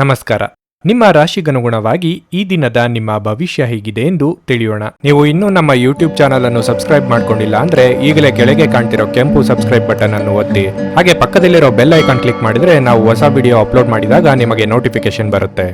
ನಮಸ್ಕಾರ. ನಿಮ್ಮ ರಾಶಿಗನುಗುಣವಾಗಿ ಈ ದಿನದ ನಿಮ್ಮ ಭವಿಷ್ಯ ಹೇಗಿದೆ ಎಂದು ತಿಳಿಯೋಣ. ನೀವು ಇನ್ನೂ ನಮ್ಮ ಯೂಟ್ಯೂಬ್ ಚಾನಲ್ ಅನ್ನು ಸಬ್ಸ್ಕ್ರೈಬ್ ಮಾಡ್ಕೊಂಡಿಲ್ಲ ಅಂದ್ರೆ ಈಗಲೇ ಕೆಳಗೆ ಕಾಣ್ತಿರೋ ಕೆಂಪು ಸಬ್ಸ್ಕ್ರೈಬ್ ಬಟನ್ ಅನ್ನು ಒತ್ತಿ. ಹಾಗೆ ಪಕ್ಕದಲ್ಲಿರೋ ಬೆಲ್ ಐಕಾನ್ ಕ್ಲಿಕ್ ಮಾಡಿದ್ರೆ ನಾವು ಹೊಸ ವಿಡಿಯೋ ಅಪ್ಲೋಡ್ ಮಾಡಿದಾಗ ನಿಮಗೆ ನೋಟಿಫಿಕೇಶನ್ ಬರುತ್ತೆ.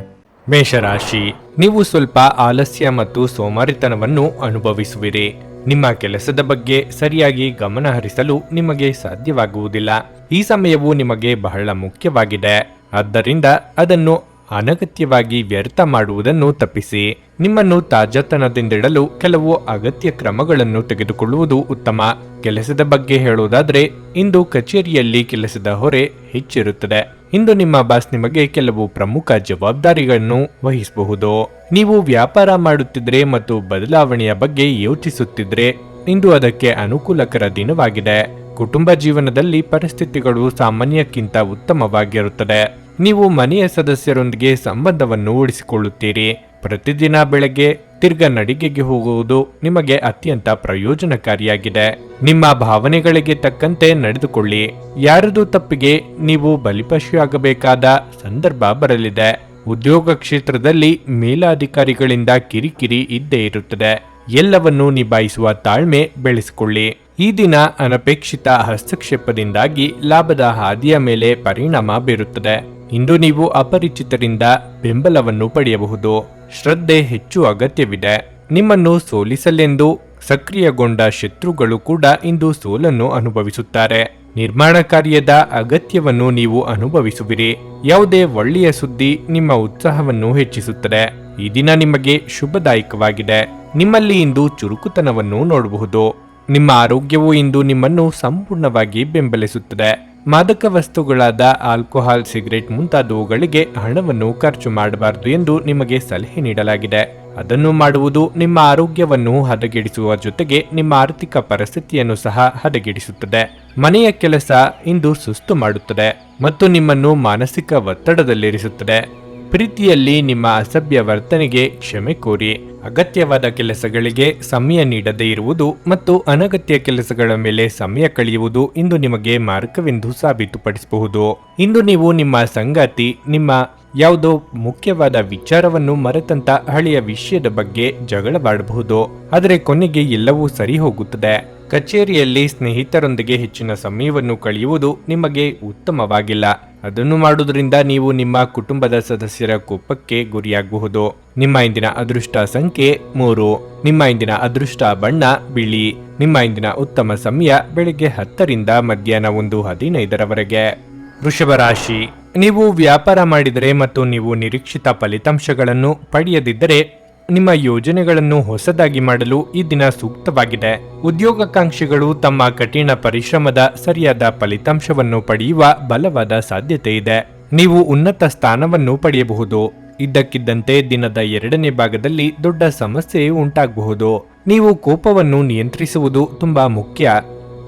ಮೇಷರಾಶಿ, ನೀವು ಸ್ವಲ್ಪ ಆಲಸ್ಯ ಮತ್ತು ಸೋಮಾರಿತನವನ್ನು ಅನುಭವಿಸುವಿರಿ. ನಿಮ್ಮ ಕೆಲಸದ ಬಗ್ಗೆ ಸರಿಯಾಗಿ ಗಮನ ಹರಿಸಲು ನಿಮಗೆ ಸಾಧ್ಯವಾಗುವುದಿಲ್ಲ. ಈ ಸಮಯವು ನಿಮಗೆ ಬಹಳ ಮುಖ್ಯವಾಗಿದೆ. ಆದ್ದರಿಂದ ಅದನ್ನು ಅನಗತ್ಯವಾಗಿ ವ್ಯರ್ಥ ಮಾಡುವುದನ್ನು ತಪ್ಪಿಸಿ, ನಿಮ್ಮನ್ನು ತಾಜಾತನದಿಂದಿಡಲು ಕೆಲವು ಅಗತ್ಯ ಕ್ರಮಗಳನ್ನು ತೆಗೆದುಕೊಳ್ಳುವುದು ಉತ್ತಮ. ಕೆಲಸದ ಬಗ್ಗೆ ಹೇಳುವುದಾದರೆ, ಇಂದು ಕಚೇರಿಯಲ್ಲಿ ಕೆಲಸದ ಹೊರೆ ಹೆಚ್ಚಿರುತ್ತದೆ. ಇಂದು ನಿಮ್ಮ ಬಾಸ್ ನಿಮಗೆ ಕೆಲವು ಪ್ರಮುಖ ಜವಾಬ್ದಾರಿಗಳನ್ನು ವಹಿಸಬಹುದು. ನೀವು ವ್ಯಾಪಾರ ಮಾಡುತ್ತಿದ್ರೆ ಮತ್ತು ಬದಲಾವಣೆಯ ಬಗ್ಗೆ ಯೋಚಿಸುತ್ತಿದ್ರೆ, ಇಂದು ಅದಕ್ಕೆ ಅನುಕೂಲಕರ ದಿನವಾಗಿದೆ. ಕುಟುಂಬ ಜೀವನದಲ್ಲಿ ಪರಿಸ್ಥಿತಿಗಳು ಸಾಮಾನ್ಯಕ್ಕಿಂತ ಉತ್ತಮವಾಗಿರುತ್ತದೆ. ನೀವು ಮನೆಯ ಸದಸ್ಯರೊಂದಿಗೆ ಸಂಬಂಧವನ್ನು ಉಳಿಸಿಕೊಳ್ಳುತ್ತೀರಿ. ಪ್ರತಿದಿನ ಬೆಳಗ್ಗೆ ತಿರ್ಗ ನಡಿಗೆಗೆ ಹೋಗುವುದು ನಿಮಗೆ ಅತ್ಯಂತ ಪ್ರಯೋಜನಕಾರಿಯಾಗಿದೆ. ನಿಮ್ಮ ಭಾವನೆಗಳಿಗೆ ತಕ್ಕಂತೆ ನಡೆದುಕೊಳ್ಳಿ. ಯಾರದು ತಪ್ಪಿಗೆ ನೀವು ಬಲಿಪಶಿಯಾಗಬೇಕಾದ ಸಂದರ್ಭ ಬರಲಿದೆ. ಉದ್ಯೋಗ ಕ್ಷೇತ್ರದಲ್ಲಿ ಮೇಲಾಧಿಕಾರಿಗಳಿಂದ ಕಿರಿಕಿರಿ ಇದ್ದೇ ಇರುತ್ತದೆ. ಎಲ್ಲವನ್ನೂ ನಿಭಾಯಿಸುವ ತಾಳ್ಮೆ ಬೆಳೆಸಿಕೊಳ್ಳಿ. ಈ ದಿನ ಅನಪೇಕ್ಷಿತ ಹಸ್ತಕ್ಷೇಪದಿಂದಾಗಿ ಲಾಭದ ಹಾದಿಯ ಮೇಲೆ ಪರಿಣಾಮ ಬೀರುತ್ತದೆ. ಇಂದು ನೀವು ಅಪರಿಚಿತರಿಂದ ಬೆಂಬಲವನ್ನು ಪಡೆಯಬಹುದು. ಶ್ರದ್ಧೆ ಹೆಚ್ಚು ಅಗತ್ಯವಿದೆ. ನಿಮ್ಮನ್ನು ಸೋಲಿಸಲೆಂದು ಸಕ್ರಿಯಗೊಂಡ ಶತ್ರುಗಳು ಕೂಡ ಇಂದು ಸೋಲನ್ನು ಅನುಭವಿಸುತ್ತಾರೆ. ನಿರ್ಮಾಣ ಕಾರ್ಯದ ಅಗತ್ಯವನ್ನು ನೀವು ಅನುಭವಿಸುವಿರಿ. ಯಾವುದೇ ಒಳ್ಳೆಯ ಸುದ್ದಿ ನಿಮ್ಮ ಉತ್ಸಾಹವನ್ನು ಹೆಚ್ಚಿಸುತ್ತದೆ. ಈ ದಿನ ನಿಮಗೆ ಶುಭದಾಯಕವಾಗಿದೆ. ನಿಮ್ಮಲ್ಲಿ ಇಂದು ಚುರುಕುತನವನ್ನು ನೋಡಬಹುದು. ನಿಮ್ಮ ಆರೋಗ್ಯವು ಇಂದು ನಿಮ್ಮನ್ನು ಸಂಪೂರ್ಣವಾಗಿ ಬೆಂಬಲಿಸುತ್ತದೆ. ಮಾದಕ ವಸ್ತುಗಳಾದ ಆಲ್ಕೋಹಾಲ್, ಸಿಗರೇಟ್ ಮುಂತಾದವುಗಳಿಗೆ ಹಣವನ್ನು ಖರ್ಚು ಮಾಡಬಾರದು ಎಂದು ನಿಮಗೆ ಸಲಹೆ ನೀಡಲಾಗಿದೆ. ಅದನ್ನು ಮಾಡುವುದು ನಿಮ್ಮ ಆರೋಗ್ಯವನ್ನು ಹದಗೆಡಿಸುವ ಜೊತೆಗೆ ನಿಮ್ಮ ಆರ್ಥಿಕ ಪರಿಸ್ಥಿತಿಯನ್ನು ಸಹ ಹದಗೆಡಿಸುತ್ತದೆ. ಮನೆಯ ಕೆಲಸ ಇಂದು ಸುಸ್ತು ಮಾಡುತ್ತದೆ ಮತ್ತು ನಿಮ್ಮನ್ನು ಮಾನಸಿಕ ಒತ್ತಡದಲ್ಲಿರಿಸುತ್ತದೆ. ಪ್ರೀತಿಯಲ್ಲಿ ನಿಮ್ಮ ಅಸಭ್ಯ ವರ್ತನೆಗೆ ಕ್ಷಮೆ ಕೋರಿ. ಅಗತ್ಯವಾದ ಕೆಲಸಗಳಿಗೆ ಸಮಯ ನೀಡದೇ ಇರುವುದು ಮತ್ತು ಅನಗತ್ಯ ಕೆಲಸಗಳ ಮೇಲೆ ಸಮಯ ಕಳೆಯುವುದು ಇಂದು ನಿಮಗೆ ಮಾರ್ಗವೆಂದು ಸಾಬೀತುಪಡಿಸಬಹುದು. ಇಂದು ನೀವು ನಿಮ್ಮ ಸಂಗಾತಿ, ನಿಮ್ಮ ಯಾವುದೋ ಮುಖ್ಯವಾದ ವಿಚಾರವನ್ನು ಮರೆತಂತ ಹಳೆಯ ವಿಷಯದ ಬಗ್ಗೆ ಜಗಳವಾಡಬಹುದು. ಆದರೆ ಕೊನೆಗೆ ಎಲ್ಲವೂ ಸರಿ ಹೋಗುತ್ತದೆ. ಕಚೇರಿಯಲ್ಲಿ ಸ್ನೇಹಿತರೊಂದಿಗೆ ಹೆಚ್ಚಿನ ಸಮಯವನ್ನು ಕಳೆಯುವುದು ನಿಮಗೆ ಉತ್ತಮವಾಗಿಲ್ಲ. ಅದನ್ನು ಮಾಡುವುದರಿಂದ ನೀವು ನಿಮ್ಮ ಕುಟುಂಬದ ಸದಸ್ಯರ ಕೋಪಕ್ಕೆ ಗುರಿಯಾಗಬಹುದು. ನಿಮ್ಮ ಇಂದಿನ ಅದೃಷ್ಟ ಸಂಖ್ಯೆ ಮೂರು. ನಿಮ್ಮ ಇಂದಿನ ಅದೃಷ್ಟ ಬಣ್ಣ ಬಿಳಿ. ನಿಮ್ಮ ಇಂದಿನ ಉತ್ತಮ ಸಮಯ ಬೆಳಿಗ್ಗೆ ಹತ್ತರಿಂದ ಮಧ್ಯಾಹ್ನ ಒಂದು ಹದಿನೈದರವರೆಗೆ. ವೃಷಭ ರಾಶಿ. ನೀವು ವ್ಯಾಪಾರ ಮಾಡಿದರೆ ಮತ್ತು ನೀವು ನಿರೀಕ್ಷಿತ ಫಲಿತಾಂಶಗಳನ್ನು ಪಡೆಯದಿದ್ದರೆ, ನಿಮ್ಮ ಯೋಜನೆಗಳನ್ನು ಹೊಸದಾಗಿ ಮಾಡಲು ಈ ದಿನ ಸೂಕ್ತವಾಗಿದೆ. ಉದ್ಯೋಗಾಕಾಂಕ್ಷಿಗಳು ತಮ್ಮ ಕಠಿಣ ಪರಿಶ್ರಮದ ಸರಿಯಾದ ಫಲಿತಾಂಶವನ್ನು ಪಡೆಯುವ ಬಲವಾದ ಸಾಧ್ಯತೆ ಇದೆ. ನೀವು ಉನ್ನತ ಸ್ಥಾನವನ್ನು ಪಡೆಯಬಹುದು. ಇದ್ದಕ್ಕಿದ್ದಂತೆ ದಿನದ ಎರಡನೇ ಭಾಗದಲ್ಲಿ ದೊಡ್ಡ ಸಮಸ್ಯೆ ಉಂಟಾಗಬಹುದು. ನೀವು ಕೋಪವನ್ನು ನಿಯಂತ್ರಿಸುವುದು ತುಂಬಾ ಮುಖ್ಯ.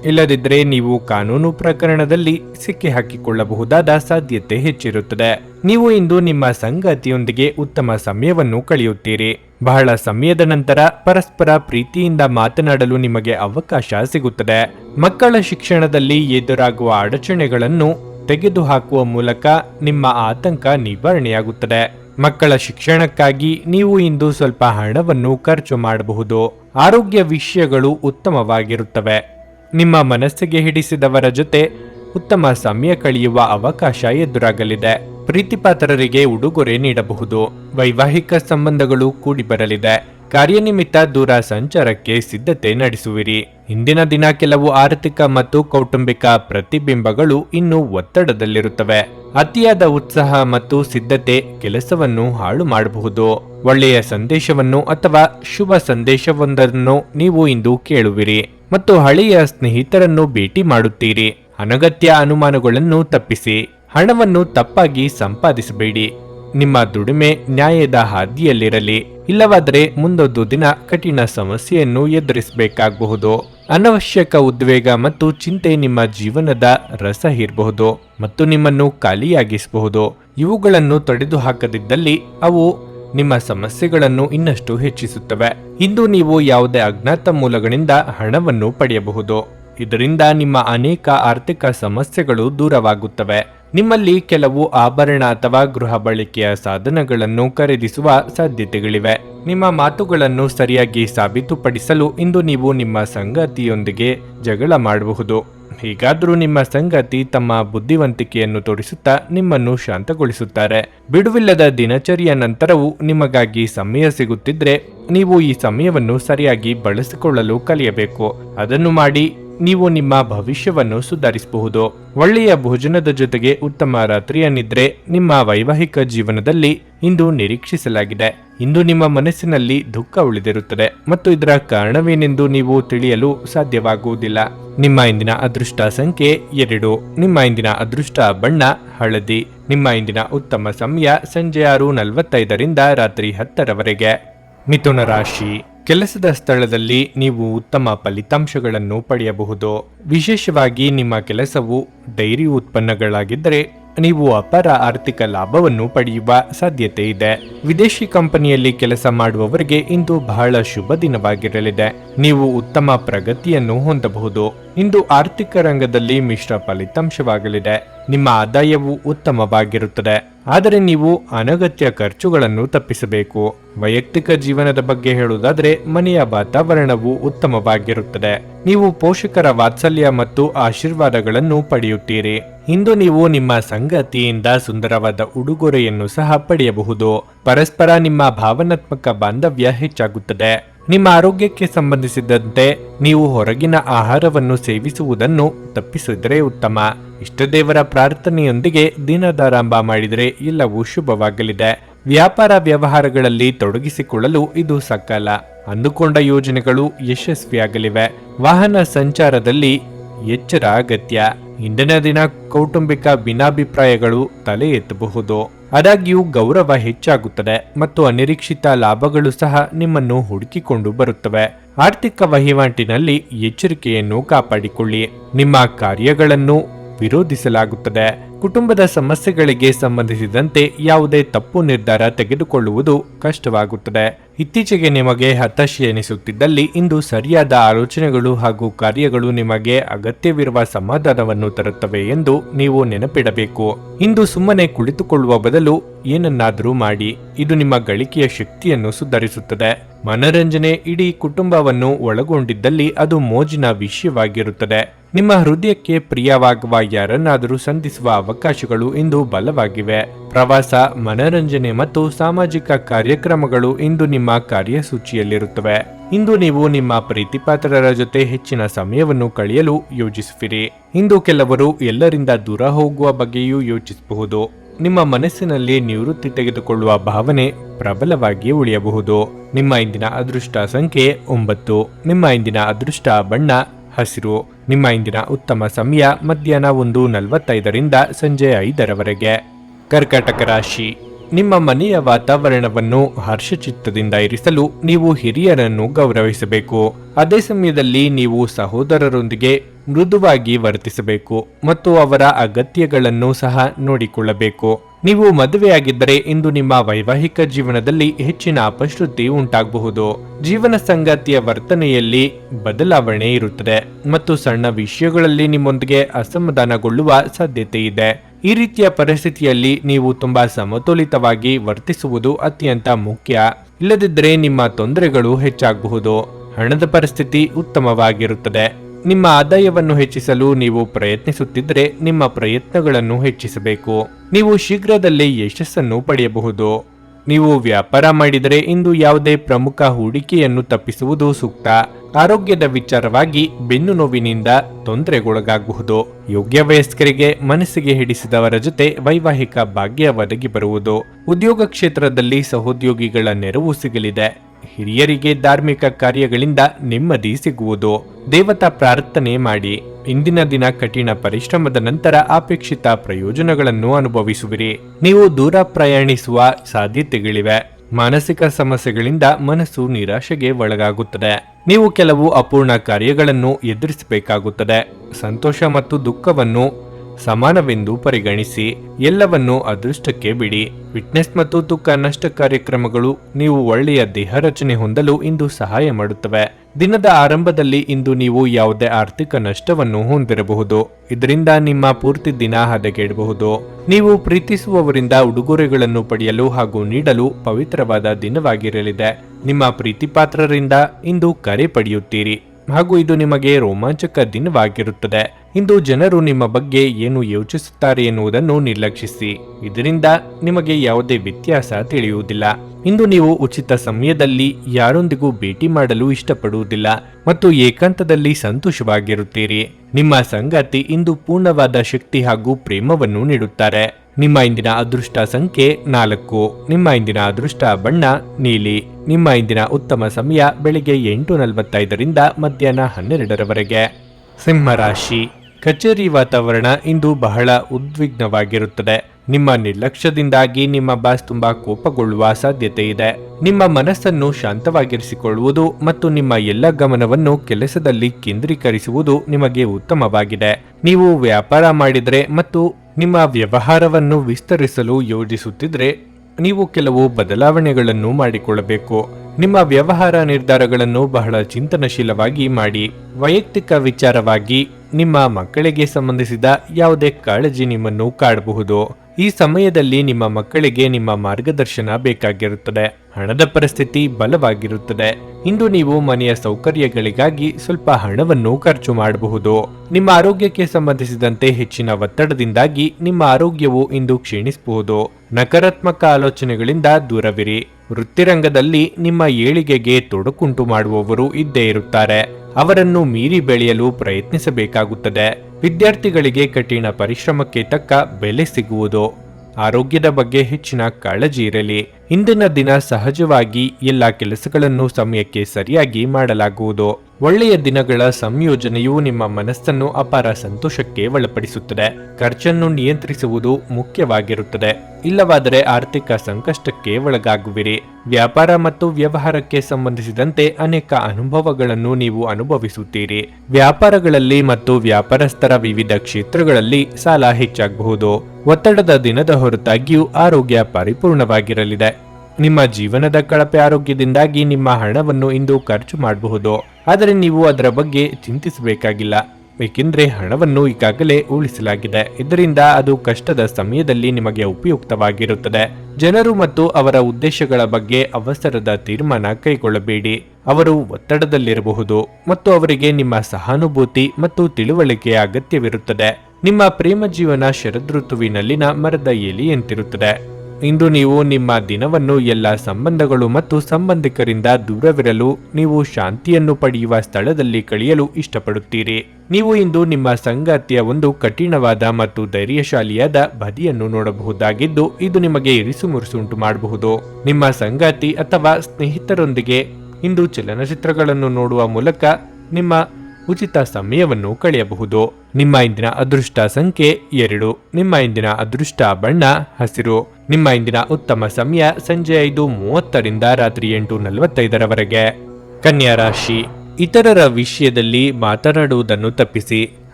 ಇಲ್ಲದಿದ್ದರೆ ನೀವು ಕಾನೂನು ಪ್ರಕರಣದಲ್ಲಿ ಸಿಕ್ಕಿ ಹಾಕಿಕೊಳ್ಳಬಹುದಾದ ಸಾಧ್ಯತೆ ಹೆಚ್ಚಿರುತ್ತದೆ. ನೀವು ಇಂದು ನಿಮ್ಮ ಸಂಗಾತಿಯೊಂದಿಗೆ ಉತ್ತಮ ಸಮಯವನ್ನು ಕಳೆಯುತ್ತೀರಿ. ಬಹಳ ಸಮಯದ ನಂತರ ಪರಸ್ಪರ ಪ್ರೀತಿಯಿಂದ ಮಾತನಾಡಲು ನಿಮಗೆ ಅವಕಾಶ ಸಿಗುತ್ತದೆ. ಮಕ್ಕಳ ಶಿಕ್ಷಣದಲ್ಲಿ ಎದುರಾಗುವ ಅಡಚಣೆಗಳನ್ನು ತೆಗೆದುಹಾಕುವ ಮೂಲಕ ನಿಮ್ಮ ಆತಂಕ ನಿವಾರಣೆಯಾಗುತ್ತದೆ. ಮಕ್ಕಳ ಶಿಕ್ಷಣಕ್ಕಾಗಿ ನೀವು ಇಂದು ಸ್ವಲ್ಪ ಹಣವನ್ನು ಖರ್ಚು ಮಾಡಬಹುದು. ಆರೋಗ್ಯ ವಿಷಯಗಳು ಉತ್ತಮವಾಗಿರುತ್ತವೆ. ನಿಮ್ಮ ಮನಸ್ಸಿಗೆ ಹಿಡಿಸಿದವರ ಜೊತೆ ಉತ್ತಮ ಸಮಯ ಕಳೆಯುವ ಅವಕಾಶ ಎದುರಾಗಲಿದೆ. ಪ್ರೀತಿಪಾತ್ರರಿಗೆ ಉಡುಗೊರೆ ನೀಡಬಹುದು. ವೈವಾಹಿಕ ಸಂಬಂಧಗಳು ಕೂಡಿ ಬರಲಿದೆ ಕಾರ್ಯನಿಮಿತ್ತ ದೂರ ಸಂಚಾರಕ್ಕೆ ಸಿದ್ಧತೆ ನಡೆಸುವಿರಿ. ಇಂದಿನ ದಿನ ಕೆಲವು ಆರ್ಥಿಕ ಮತ್ತು ಕೌಟುಂಬಿಕ ಪ್ರತಿಬಿಂಬಗಳು ಇನ್ನೂ ಒತ್ತಡದಲ್ಲಿರುತ್ತವೆ. ಅತಿಯಾದ ಉತ್ಸಾಹ ಮತ್ತು ಸಿದ್ಧತೆ ಕೆಲಸವನ್ನು ಹಾಳು ಮಾಡಬಹುದು. ಒಳ್ಳೆಯ ಸಂದೇಶವನ್ನು ಅಥವಾ ಶುಭ ಸಂದೇಶವೊಂದನ್ನು ನೀವು ಇಂದು ಕೇಳುವಿರಿ. ಮತ್ತು ಹಳೆಯ ಸ್ನೇಹಿತರನ್ನು ಭೇಟಿ ಮಾಡುತ್ತೀರಿ. ಅನಗತ್ಯ ಅನುಮಾನಗಳನ್ನು ತಪ್ಪಿಸಿ. ಹಣವನ್ನು ತಪ್ಪಾಗಿ ಸಂಪಾದಿಸಬೇಡಿ. ನಿಮ್ಮ ದುಡಿಮೆ ನ್ಯಾಯದ ಹಾದಿಯಲ್ಲಿರಲಿ. ಇಲ್ಲವಾದರೆ ಮುಂದೊಂದು ದಿನ ಕಠಿಣ ಸಮಸ್ಯೆಯನ್ನು ಎದುರಿಸಬೇಕಾಗಬಹುದು. ಅನವಶ್ಯಕ ಉದ್ವೇಗ ಮತ್ತು ಚಿಂತೆ ನಿಮ್ಮ ಜೀವನದ ರಸ ಹೀರಬಹುದು ಮತ್ತು ನಿಮ್ಮನ್ನು ಖಾಲಿಯಾಗಿಸಬಹುದು. ಇವುಗಳನ್ನು ತೊಡೆದು ಹಾಕದಿದ್ದಲ್ಲಿ ಅವು ನಿಮ್ಮ ಸಮಸ್ಯೆಗಳನ್ನು ಇನ್ನಷ್ಟು ಹೆಚ್ಚಿಸುತ್ತವೆ. ಇಂದು ನೀವು ಯಾವುದೇ ಅಜ್ಞಾತ ಮೂಲಗಳಿಂದ ಹಣವನ್ನು ಪಡೆಯಬಹುದು. ಇದರಿಂದ ನಿಮ್ಮ ಅನೇಕ ಆರ್ಥಿಕ ಸಮಸ್ಯೆಗಳು ದೂರವಾಗುತ್ತವೆ. ನಿಮ್ಮಲ್ಲಿ ಕೆಲವು ಆಭರಣ ಅಥವಾ ಗೃಹ ಬಳಕೆಯ ಸಾಧನಗಳನ್ನು ಖರೀದಿಸುವ ಸಾಧ್ಯತೆಗಳಿವೆ. ನಿಮ್ಮ ಮಾತುಗಳನ್ನು ಸರಿಯಾಗಿ ಸಾಬೀತುಪಡಿಸಲು ಇಂದು ನೀವು ನಿಮ್ಮ ಸಂಗಾತಿಯೊಂದಿಗೆ ಜಗಳ ಮಾಡಬಹುದು. ಹೀಗಾದರೂ ನಿಮ್ಮ ಸಂಗತಿ ತಮ್ಮ ಬುದ್ಧಿವಂತಿಕೆಯನ್ನು ತೋರಿಸುತ್ತಾ ನಿಮ್ಮನ್ನು ಶಾಂತಗೊಳಿಸುತ್ತಾರೆ. ಬಿಡುವಿಲ್ಲದ ದಿನಚರಿಯ ನಂತರವೂ ನಿಮಗಾಗಿ ಸಮಯ ಸಿಗುತ್ತಿದ್ರೆ ನೀವು ಈ ಸಮಯವನ್ನು ಸರಿಯಾಗಿ ಬಳಸಿಕೊಳ್ಳಲು ಕಲಿಯಬೇಕು. ಅದನ್ನು ಮಾಡಿ ನೀವು ನಿಮ್ಮ ಭವಿಷ್ಯವನ್ನು ಸುಧಾರಿಸಬಹುದು. ಒಳ್ಳೆಯ ಭೋಜನದ ಜೊತೆಗೆ ಉತ್ತಮ ರಾತ್ರಿಯ ನಿದ್ರೆ ನಿಮ್ಮ ವೈವಾಹಿಕ ಜೀವನದಲ್ಲಿ ಇಂದು ನಿರೀಕ್ಷಿಸಲಾಗಿದೆ. ಇಂದು ನಿಮ್ಮ ಮನಸ್ಸಿನಲ್ಲಿ ದುಃಖ ಉಳಿದಿರುತ್ತದೆ ಮತ್ತು ಇದರ ಕಾರಣವೇನೆಂದು ನೀವು ತಿಳಿಯಲು ಸಾಧ್ಯವಾಗುವುದಿಲ್ಲ. ನಿಮ್ಮ ಇಂದಿನ ಅದೃಷ್ಟ ಸಂಖ್ಯೆ ಎರಡು. ನಿಮ್ಮ ಇಂದಿನ ಅದೃಷ್ಟ ಬಣ್ಣ ಹಳದಿ. ನಿಮ್ಮ ಇಂದಿನ ಉತ್ತಮ ಸಮಯ ಸಂಜೆ ಆರು ನಲವತ್ತೈದರಿಂದ ರಾತ್ರಿ ಹತ್ತರವರೆಗೆ. ಮಿಥುನ ರಾಶಿ. ಕೆಲಸದ ಸ್ಥಳದಲ್ಲಿ ನೀವು ಉತ್ತಮ ಫಲಿತಾಂಶಗಳನ್ನು ಪಡೆಯಬಹುದು. ವಿಶೇಷವಾಗಿ ನಿಮ್ಮ ಕೆಲಸವು ಡೈರಿ ಉತ್ಪನ್ನಗಳಾಗಿದ್ದರೆ ನೀವು ಅಪಾರ ಆರ್ಥಿಕ ಲಾಭವನ್ನು ಪಡೆಯುವ ಸಾಧ್ಯತೆ ಇದೆ. ವಿದೇಶಿ ಕಂಪನಿಯಲ್ಲಿ ಕೆಲಸ ಮಾಡುವವರಿಗೆ ಇಂದು ಬಹಳ ಶುಭ ದಿನವಾಗಿರಲಿದೆ. ನೀವು ಉತ್ತಮ ಪ್ರಗತಿಯನ್ನು ಹೊಂದಬಹುದು. ಇಂದು ಆರ್ಥಿಕ ರಂಗದಲ್ಲಿ ಮಿಶ್ರ ಫಲಿತಾಂಶವಾಗಲಿದೆ. ನಿಮ್ಮ ಆದಾಯವು ಉತ್ತಮವಾಗಿರುತ್ತದೆ. ಆದರೆ ನೀವು ಅನಗತ್ಯ ಖರ್ಚುಗಳನ್ನು ತಪ್ಪಿಸಬೇಕು. ವೈಯಕ್ತಿಕ ಜೀವನದ ಬಗ್ಗೆ ಹೇಳುವುದಾದರೆ ಮನೆಯ ವಾತಾವರಣವು ಉತ್ತಮವಾಗಿರುತ್ತದೆ. ನೀವು ಪೋಷಕರ ವಾತ್ಸಲ್ಯ ಮತ್ತು ಆಶೀರ್ವಾದಗಳನ್ನು ಪಡೆಯುತ್ತೀರಿ. ಇಂದು ನೀವು ನಿಮ್ಮ ಸಂಗತಿಯಿಂದ ಸುಂದರವಾದ ಉಡುಗೊರೆಯನ್ನು ಸಹ ಪಡೆಯಬಹುದು. ಪರಸ್ಪರ ನಿಮ್ಮ ಭಾವನಾತ್ಮಕ ಬಾಂಧವ್ಯ ಹೆಚ್ಚಾಗುತ್ತದೆ. ನಿಮ್ಮ ಆರೋಗ್ಯಕ್ಕೆ ಸಂಬಂಧಿಸಿದಂತೆ ನೀವು ಹೊರಗಿನ ಆಹಾರವನ್ನು ಸೇವಿಸುವುದನ್ನು ತಪ್ಪಿಸಿದರೆ ಉತ್ತಮ. ಇಷ್ಟದೇವರ ಪ್ರಾರ್ಥನೆಯೊಂದಿಗೆ ದಿನದಾರಂಭ ಮಾಡಿದರೆ ಎಲ್ಲವೂ ಶುಭವಾಗಲಿದೆ. ವ್ಯಾಪಾರ ವ್ಯವಹಾರಗಳಲ್ಲಿ ತೊಡಗಿಸಿಕೊಳ್ಳಲು ಇದು ಸಕಾಲ. ಅಂದುಕೊಂಡ ಯೋಜನೆಗಳು ಯಶಸ್ವಿಯಾಗಲಿವೆ. ವಾಹನ ಸಂಚಾರದಲ್ಲಿ ಎಚ್ಚರ ಅಗತ್ಯ. ಇಂದಿನ ದಿನ ಕೌಟುಂಬಿಕ ಭಿನ್ನಾಭಿಪ್ರಾಯಗಳು ತಲೆ ಎತ್ತಬಹುದು. ಆದಾಗ್ಯೂ ಗೌರವ ಹೆಚ್ಚಾಗುತ್ತದೆ ಮತ್ತು ಅನಿರೀಕ್ಷಿತ ಲಾಭಗಳು ಸಹ ನಿಮ್ಮನ್ನು ಹುಡುಕಿಕೊಂಡು ಬರುತ್ತವೆ. ಆರ್ಥಿಕ ವಹಿವಾಟಿನಲ್ಲಿ ಎಚ್ಚರಿಕೆಯನ್ನು ಕಾಪಾಡಿಕೊಳ್ಳಿ. ನಿಮ್ಮ ಕಾರ್ಯಗಳನ್ನು ವಿರೋಧಿಸಲಾಗುತ್ತದೆ. ಕುಟುಂಬದ ಸಮಸ್ಯೆಗಳಿಗೆ ಸಂಬಂಧಿಸಿದಂತೆ ಯಾವುದೇ ತಪ್ಪು ನಿರ್ಧಾರ ತೆಗೆದುಕೊಳ್ಳುವುದು ಕಷ್ಟವಾಗುತ್ತದೆ. ಇತ್ತೀಚೆಗೆ ನಿಮಗೆ ಹತಾಶೆ ಎನಿಸುತ್ತಿದ್ದಲ್ಲಿ ಇಂದು ಸರಿಯಾದ ಆಲೋಚನೆಗಳು ಹಾಗೂ ಕಾರ್ಯಗಳು ನಿಮಗೆ ಅಗತ್ಯವಿರುವ ಸಮಾಧಾನವನ್ನು ತರುತ್ತವೆ ಎಂದು ನೀವು ನೆನಪಿಡಬೇಕು. ಇಂದು ಸುಮ್ಮನೆ ಕುಳಿತುಕೊಳ್ಳುವ ಬದಲು ಏನನ್ನಾದರೂ ಮಾಡಿ, ಇದು ನಿಮ್ಮ ಗಳಿಕೆಯ ಶಕ್ತಿಯನ್ನು ಸುಧಾರಿಸುತ್ತದೆ. ಮನರಂಜನೆ ಇಡೀ ಕುಟುಂಬವನ್ನು ಒಳಗೊಂಡಿದ್ದಲ್ಲಿ ಅದು ಮೋಜಿನ ವಿಷಯವಾಗಿರುತ್ತದೆ. ನಿಮ್ಮ ಹೃದಯಕ್ಕೆ ಪ್ರಿಯವಾಗುವ ಯಾರನ್ನಾದರೂ ಸಂಧಿಸುವ ಅವಕಾಶಗಳು ಇಂದು ಬಲವಾಗಿವೆ. ಪ್ರವಾಸ, ಮನರಂಜನೆ ಮತ್ತು ಸಾಮಾಜಿಕ ಕಾರ್ಯಕ್ರಮಗಳು ಇಂದು ನಿಮ್ಮ ಕಾರ್ಯಸೂಚಿಯಲ್ಲಿರುತ್ತವೆ. ಇಂದು ನೀವು ನಿಮ್ಮ ಪ್ರೀತಿಪಾತ್ರರ ಜೊತೆ ಹೆಚ್ಚಿನ ಸಮಯವನ್ನು ಕಳೆಯಲು ಯೋಜಿಸುವಿರಿ. ಇಂದು ಕೆಲವರು ಎಲ್ಲರಿಂದ ದೂರ ಹೋಗುವ ಬಗ್ಗೆಯೂ ಯೋಚಿಸಬಹುದು. ನಿಮ್ಮ ಮನಸ್ಸಿನಲ್ಲಿ ನಿವೃತ್ತಿ ತೆಗೆದುಕೊಳ್ಳುವ ಭಾವನೆ ಪ್ರಬಲವಾಗಿ ಉಳಿಯಬಹುದು. ನಿಮ್ಮ ಇಂದಿನ ಅದೃಷ್ಟ ಸಂಖ್ಯೆ ಒಂಬತ್ತು. ನಿಮ್ಮ ಇಂದಿನ ಅದೃಷ್ಟ ಬಣ್ಣ ಹಸಿರು. ನಿಮ್ಮ ಇಂದಿನ ಉತ್ತಮ ಸಮಯ ಮಧ್ಯಾಹ್ನ ಒಂದು ನಲವತ್ತೈದರಿಂದ ಸಂಜೆ ಐದರವರೆಗೆ. ಕರ್ಕಾಟಕ ರಾಶಿ. ನಿಮ್ಮ ಮನೆಯ ವಾತಾವರಣವನ್ನು ಹರ್ಷಚಿತ್ತದಿಂದ ಇರಿಸಲು ನೀವು ಹಿರಿಯರನ್ನು ಗೌರವಿಸಬೇಕು. ಅದೇ ಸಮಯದಲ್ಲಿ ನೀವು ಸಹೋದರರೊಂದಿಗೆ ಮೃದುವಾಗಿ ವರ್ತಿಸಬೇಕು ಮತ್ತು ಅವರ ಅಗತ್ಯಗಳನ್ನು ಸಹ ನೋಡಿಕೊಳ್ಳಬೇಕು. ನೀವು ಮದುವೆಯಾಗಿದ್ದರೆ ಇಂದು ನಿಮ್ಮ ವೈವಾಹಿಕ ಜೀವನದಲ್ಲಿ ಹೆಚ್ಚಿನ ಅಪಶ್ರುತಿ ಉಂಟಾಗಬಹುದು. ಜೀವನ ಸಂಗಾತಿಯ ವರ್ತನೆಯಲ್ಲಿ ಬದಲಾವಣೆ ಇರುತ್ತದೆ ಮತ್ತು ಸಣ್ಣ ವಿಷಯಗಳಲ್ಲಿ ನಿಮ್ಮೊಂದಿಗೆ ಅಸಮಾಧಾನಗೊಳ್ಳುವ ಸಾಧ್ಯತೆ ಇದೆ. ಈ ರೀತಿಯ ಪರಿಸ್ಥಿತಿಯಲ್ಲಿ ನೀವು ತುಂಬಾ ಸಮತೋಲಿತವಾಗಿ ವರ್ತಿಸುವುದು ಅತ್ಯಂತ ಮುಖ್ಯ. ಇಲ್ಲದಿದ್ದರೆ ನಿಮ್ಮ ತೊಂದರೆಗಳು ಹೆಚ್ಚಾಗಬಹುದು. ಹಣದ ಪರಿಸ್ಥಿತಿ ಉತ್ತಮವಾಗಿರುತ್ತದೆ. ನಿಮ್ಮ ಆದಾಯವನ್ನು ಹೆಚ್ಚಿಸಲು ನೀವು ಪ್ರಯತ್ನಿಸುತ್ತಿದ್ದರೆ ನಿಮ್ಮ ಪ್ರಯತ್ನಗಳನ್ನು ಹೆಚ್ಚಿಸಬೇಕು. ನೀವು ಶೀಘ್ರದಲ್ಲೇ ಯಶಸ್ಸನ್ನು ಪಡೆಯಬಹುದು. ನೀವು ವ್ಯಾಪಾರ ಮಾಡಿದರೆ ಇಂದು ಯಾವುದೇ ಪ್ರಮುಖ ಹೂಡಿಕೆಯನ್ನು ತಪ್ಪಿಸುವುದು ಸೂಕ್ತ. ಆರೋಗ್ಯದ ವಿಚಾರವಾಗಿ ಬೆನ್ನು ನೋವಿನಿಂದ ತೊಂದರೆಗೊಳಗಾಗಬಹುದು ಯೋಗ್ಯ ವಯಸ್ಕರಿಗೆ ಮನಸ್ಸಿಗೆ ಹಿಡಿಸಿದವರ ಜೊತೆ ವೈವಾಹಿಕ ಭಾಗ್ಯ ಒದಗಿ ಬರುವುದು. ಉದ್ಯೋಗ ಕ್ಷೇತ್ರದಲ್ಲಿ ಸಹೋದ್ಯೋಗಿಗಳ ನೆರವು ಸಿಗಲಿದೆ. ಹಿರಿಯರಿಗೆ ಧಾರ್ಮಿಕ ಕಾರ್ಯಗಳಿಂದ ನೆಮ್ಮದಿ ಸಿಗುವುದು. ದೇವತಾ ಪ್ರಾರ್ಥನೆ ಮಾಡಿ. ಇಂದಿನ ದಿನ ಕಠಿಣ ಪರಿಶ್ರಮದ ನಂತರ ಅಪೇಕ್ಷಿತ ಪ್ರಯೋಜನಗಳನ್ನು ಅನುಭವಿಸುವಿರಿ. ನೀವು ದೂರ ಪ್ರಯಾಣಿಸುವ ಸಾಧ್ಯತೆಗಳಿವೆ. ಮಾನಸಿಕ ಸಮಸ್ಯೆಗಳಿಂದ ಮನಸ್ಸು ನಿರಾಶೆಗೆ ಒಳಗಾಗುತ್ತದೆ. ನೀವು ಕೆಲವು ಅಪೂರ್ಣ ಕಾರ್ಯಗಳನ್ನು ಎದುರಿಸಬೇಕಾಗುತ್ತದೆ. ಸಂತೋಷ ಮತ್ತು ದುಃಖವನ್ನು ಸಮಾನವೆಂದು ಪರಿಗಣಿಸಿ, ಎಲ್ಲವನ್ನೂ ಅದೃಷ್ಟಕ್ಕೆ ಬಿಡಿ. ಫಿಟ್ನೆಸ್ ಮತ್ತು ತೂಕ ನಷ್ಟ ಕಾರ್ಯಕ್ರಮಗಳು ನೀವು ಒಳ್ಳೆಯ ದೇಹ ರಚನೆ ಹೊಂದಲು ಇಂದು ಸಹಾಯ ಮಾಡುತ್ತವೆ. ದಿನದ ಆರಂಭದಲ್ಲಿ ಇಂದು ನೀವು ಯಾವುದೇ ಆರ್ಥಿಕ ನಷ್ಟವನ್ನು ಹೊಂದಿರಬಹುದು. ಇದರಿಂದ ನಿಮ್ಮ ಪೂರ್ತಿ ದಿನ ಹದಗೆಡಬಹುದು. ನೀವು ಪ್ರೀತಿಸುವವರಿಂದ ಉಡುಗೊರೆಗಳನ್ನು ಪಡೆಯಲು ಹಾಗೂ ನೀಡಲು ಪವಿತ್ರವಾದ ದಿನವಾಗಿರಲಿದೆ. ನಿಮ್ಮ ಪ್ರೀತಿಪಾತ್ರರಿಂದ ಇಂದು ಕರೆ ಪಡೆಯುತ್ತೀರಿ. ಹಾಗೂ ಇದು ನಿಮಗೆ ರೋಮಾಂಚಕ ದಿನವಾಗಿರುತ್ತದೆ. ಇಂದು ಜನರು ನಿಮ್ಮ ಬಗ್ಗೆ ಏನು ಯೋಚಿಸುತ್ತಾರೆ ಎನ್ನುವುದನ್ನು ನಿರ್ಲಕ್ಷಿಸಿ. ಇದರಿಂದ ನಿಮಗೆ ಯಾವುದೇ ವ್ಯತ್ಯಾಸ ತಿಳಿಯುವುದಿಲ್ಲ. ಇಂದು ನೀವು ಉಚಿತ ಸಮಯದಲ್ಲಿ ಯಾರೊಂದಿಗೂ ಭೇಟಿ ಮಾಡಲು ಇಷ್ಟಪಡುವುದಿಲ್ಲ ಮತ್ತು ಏಕಾಂತದಲ್ಲಿ ಸಂತೋಷವಾಗಿರುತ್ತೀರಿ. ನಿಮ್ಮ ಸಂಗಾತಿ ಇಂದು ಪೂರ್ಣವಾದ ಶಕ್ತಿ ಹಾಗೂ ಪ್ರೇಮವನ್ನು ನೀಡುತ್ತಾರೆ. ನಿಮ್ಮ ಇಂದಿನ ಅದೃಷ್ಟ ಸಂಖ್ಯೆ ನಾಲ್ಕು. ನಿಮ್ಮ ಇಂದಿನ ಅದೃಷ್ಟ ಬಣ್ಣ ನೀಲಿ. ನಿಮ್ಮ ಇಂದಿನ ಉತ್ತಮ ಸಮಯ ಬೆಳಿಗ್ಗೆ ಎಂಟು ನಲವತ್ತೈದರಿಂದ ಮಧ್ಯಾಹ್ನ ಹನ್ನೆರಡರವರೆಗೆ. ಸಿಂಹರಾಶಿ. ಕಚೇರಿ ವಾತಾವರಣ ಇಂದು ಬಹಳ ಉದ್ವಿಗ್ನವಾಗಿರುತ್ತದೆ. ನಿಮ್ಮ ನಿರ್ಲಕ್ಷ್ಯದಿಂದಾಗಿ ನಿಮ್ಮ ಬಾಸ್ ತುಂಬಾ ಕೋಪಗೊಳ್ಳುವ ಸಾಧ್ಯತೆ ಇದೆ. ನಿಮ್ಮ ಮನಸ್ಸನ್ನು ಶಾಂತವಾಗಿರಿಸಿಕೊಳ್ಳುವುದು ಮತ್ತು ನಿಮ್ಮ ಎಲ್ಲ ಗಮನವನ್ನು ಕೆಲಸದಲ್ಲಿ ಕೇಂದ್ರೀಕರಿಸುವುದು ನಿಮಗೆ ಉತ್ತಮವಾಗಿದೆ. ನೀವು ವ್ಯಾಪಾರ ಮಾಡಿದರೆ ಮತ್ತು ನಿಮ್ಮ ವ್ಯವಹಾರವನ್ನು ವಿಸ್ತರಿಸಲು ಯೋಜಿಸುತ್ತಿದ್ರೆ, ನೀವು ಕೆಲವು ಬದಲಾವಣೆಗಳನ್ನು ಮಾಡಿಕೊಳ್ಳಬೇಕು. ನಿಮ್ಮ ವ್ಯವಹಾರ ನಿರ್ಧಾರಗಳನ್ನು ಬಹಳ ಚಿಂತನಶೀಲವಾಗಿ ಮಾಡಿ, ವೈಯಕ್ತಿಕ ವಿಚಾರವಾಗಿ ನಿಮ್ಮ ಮಕ್ಕಳಿಗೆ ಸಂಬಂಧಿಸಿದ ಯಾವುದೇ ಕಾಳಜಿ ನಿಮ್ಮನ್ನು ಕಾಡಬಹುದು. ಈ ಸಮಯದಲ್ಲಿ ನಿಮ್ಮ ಮಕ್ಕಳಿಗೆ ನಿಮ್ಮ ಮಾರ್ಗದರ್ಶನ ಬೇಕಾಗಿರುತ್ತದೆ. ಹಣದ ಪರಿಸ್ಥಿತಿ ಬಲವಾಗಿರುತ್ತದೆ. ಇಂದು ನೀವು ಮನೆಯ ಸೌಕರ್ಯಗಳಿಗಾಗಿ ಸ್ವಲ್ಪ ಹಣವನ್ನು ಖರ್ಚು ಮಾಡಬಹುದು. ನಿಮ್ಮ ಆರೋಗ್ಯಕ್ಕೆ ಸಂಬಂಧಿಸಿದಂತೆ ಹೆಚ್ಚಿನ ಒತ್ತಡದಿಂದಾಗಿ ನಿಮ್ಮ ಆರೋಗ್ಯವು ಇಂದು ಕ್ಷೀಣಿಸಬಹುದು. ನಕಾರಾತ್ಮಕ ಆಲೋಚನೆಗಳಿಂದ ದೂರವಿರಿ. ವೃತ್ತಿರಂಗದಲ್ಲಿ ನಿಮ್ಮ ಏಳಿಗೆಗೆ ತೊಡಕುಂಟು ಮಾಡುವವರು ಇದ್ದೇ ಇರುತ್ತಾರೆ. ಅವರನ್ನು ಮೀರಿ ಬೆಳೆಯಲು ಪ್ರಯತ್ನಿಸಬೇಕಾಗುತ್ತದೆ. ವಿದ್ಯಾರ್ಥಿಗಳಿಗೆ ಕಠಿಣ ಪರಿಶ್ರಮಕ್ಕೆ ತಕ್ಕ ಬೆಲೆ ಸಿಗುವುದು. ಆರೋಗ್ಯದ ಬಗ್ಗೆ ಹೆಚ್ಚಿನ ಕಾಳಜಿ ಇರಲಿ. ಇಂದಿನ ದಿನ ಸಹಜವಾಗಿ ಎಲ್ಲ ಕೆಲಸಗಳನ್ನು ಸಮಯಕ್ಕೆ ಸರಿಯಾಗಿ ಮಾಡಲಾಗುವುದು. ಒಳ್ಳೆಯ ದಿನಗಳ ಸಂಯೋಜನೆಯು ನಿಮ್ಮ ಮನಸ್ಸನ್ನು ಅಪಾರ ಸಂತೋಷಕ್ಕೆ ಒಳಪಡಿಸುತ್ತದೆ. ಖರ್ಚನ್ನು ನಿಯಂತ್ರಿಸುವುದು ಮುಖ್ಯವಾಗಿರುತ್ತದೆ. ಇಲ್ಲವಾದರೆ ಆರ್ಥಿಕ ಸಂಕಷ್ಟಕ್ಕೆ ಒಳಗಾಗುವಿರಿ. ವ್ಯಾಪಾರ ಮತ್ತು ವ್ಯವಹಾರಕ್ಕೆ ಸಂಬಂಧಿಸಿದಂತೆ ಅನೇಕ ಅನುಭವಗಳನ್ನು ನೀವು ಅನುಭವಿಸುತ್ತೀರಿ. ವ್ಯಾಪಾರಗಳಲ್ಲಿ ಮತ್ತು ವ್ಯಾಪಾರಸ್ಥರ ವಿವಿಧ ಕ್ಷೇತ್ರಗಳಲ್ಲಿ ಸಾಲ ಹೆಚ್ಚಾಗಬಹುದು. ಒತ್ತಡದ ದಿನದ ಹೊರತಾಗಿಯೂ ಆರೋಗ್ಯ ಪರಿಪೂರ್ಣವಾಗಿರಲಿದೆ. ನಿಮ್ಮ ಜೀವನದ ಕಳಪೆ ಆರೋಗ್ಯದಿಂದಾಗಿ ನಿಮ್ಮ ಹಣವನ್ನು ಇಂದು ಖರ್ಚು ಮಾಡಬಹುದು. ಆದರೆ ನೀವು ಅದರ ಬಗ್ಗೆ ಚಿಂತಿಸಬೇಕಾಗಿಲ್ಲ. ಏಕೆಂದರೆ ಹಣವನ್ನು ಈಗಾಗಲೇ ಉಳಿಸಲಾಗಿದೆ. ಇದರಿಂದ ಅದು ಕಷ್ಟದ ಸಮಯದಲ್ಲಿ ನಿಮಗೆ ಉಪಯುಕ್ತವಾಗಿರುತ್ತದೆ. ಜನರು ಮತ್ತು ಅವರ ಉದ್ದೇಶಗಳ ಬಗ್ಗೆ ಅವಸರದ ತೀರ್ಮಾನ ಕೈಗೊಳ್ಳಬೇಡಿ. ಅವರು ಒತ್ತಡದಲ್ಲಿರಬಹುದು ಮತ್ತು ಅವರಿಗೆ ನಿಮ್ಮ ಸಹಾನುಭೂತಿ ಮತ್ತು ತಿಳುವಳಿಕೆಯ ಅಗತ್ಯವಿರುತ್ತದೆ. ನಿಮ್ಮ ಪ್ರೇಮ ಜೀವನ ಶರದೃತುವಿನಲ್ಲಿನ ಮರದ ಎಲೆಯಂತಿರುತ್ತದೆ. ಇಂದು ನೀವು ನಿಮ್ಮ ದಿನವನ್ನು ಎಲ್ಲ ಸಂಬಂಧಗಳು ಮತ್ತು ಸಂಬಂಧಿಕರಿಂದ ದೂರವಿರಲು ನೀವು ಶಾಂತಿಯನ್ನು ಪಡೆಯುವ ಸ್ಥಳದಲ್ಲಿ ಕಳೆಯಲು ಇಷ್ಟಪಡುತ್ತೀರಿ. ನೀವು ಇಂದು ನಿಮ್ಮ ಸಂಗಾತಿಯ ಒಂದು ಕಠಿಣವಾದ ಮತ್ತು ಧೈರ್ಯಶಾಲಿಯಾದ ಬದಿಯನ್ನು ನೋಡಬಹುದಾಗಿದ್ದು, ಇದು ನಿಮಗೆ ಇರಿಸುಮುರುಸುಂಟು ಮಾಡಬಹುದು. ನಿಮ್ಮ ಸಂಗಾತಿ ಅಥವಾ ಸ್ನೇಹಿತರೊಂದಿಗೆ ಇಂದು ಚಲನಚಿತ್ರಗಳನ್ನು ನೋಡುವ ಮೂಲಕ ನಿಮ್ಮ ಉಚಿತ ಸಮಯವನ್ನು ಕಳೆಯಬಹುದು. ನಿಮ್ಮ ಇಂದಿನ ಅದೃಷ್ಟ ಸಂಖ್ಯೆ ಎರಡು. ನಿಮ್ಮ ಇಂದಿನ ಅದೃಷ್ಟ ಬಣ್ಣ ಹಸಿರು. ನಿಮ್ಮ ಇಂದಿನ ಉತ್ತಮ ಸಮಯ ಸಂಜೆ ಐದು ಮೂವತ್ತರಿಂದ ರಾತ್ರಿ ಎಂಟು ನಲವತ್ತೈದರವರೆಗೆ. ಕನ್ಯಾ ರಾಶಿ, ಇತರರ ವಿಷಯದಲ್ಲಿ ಮಾತನಾಡುವುದನ್ನು ತಪ್ಪಿಸಿ.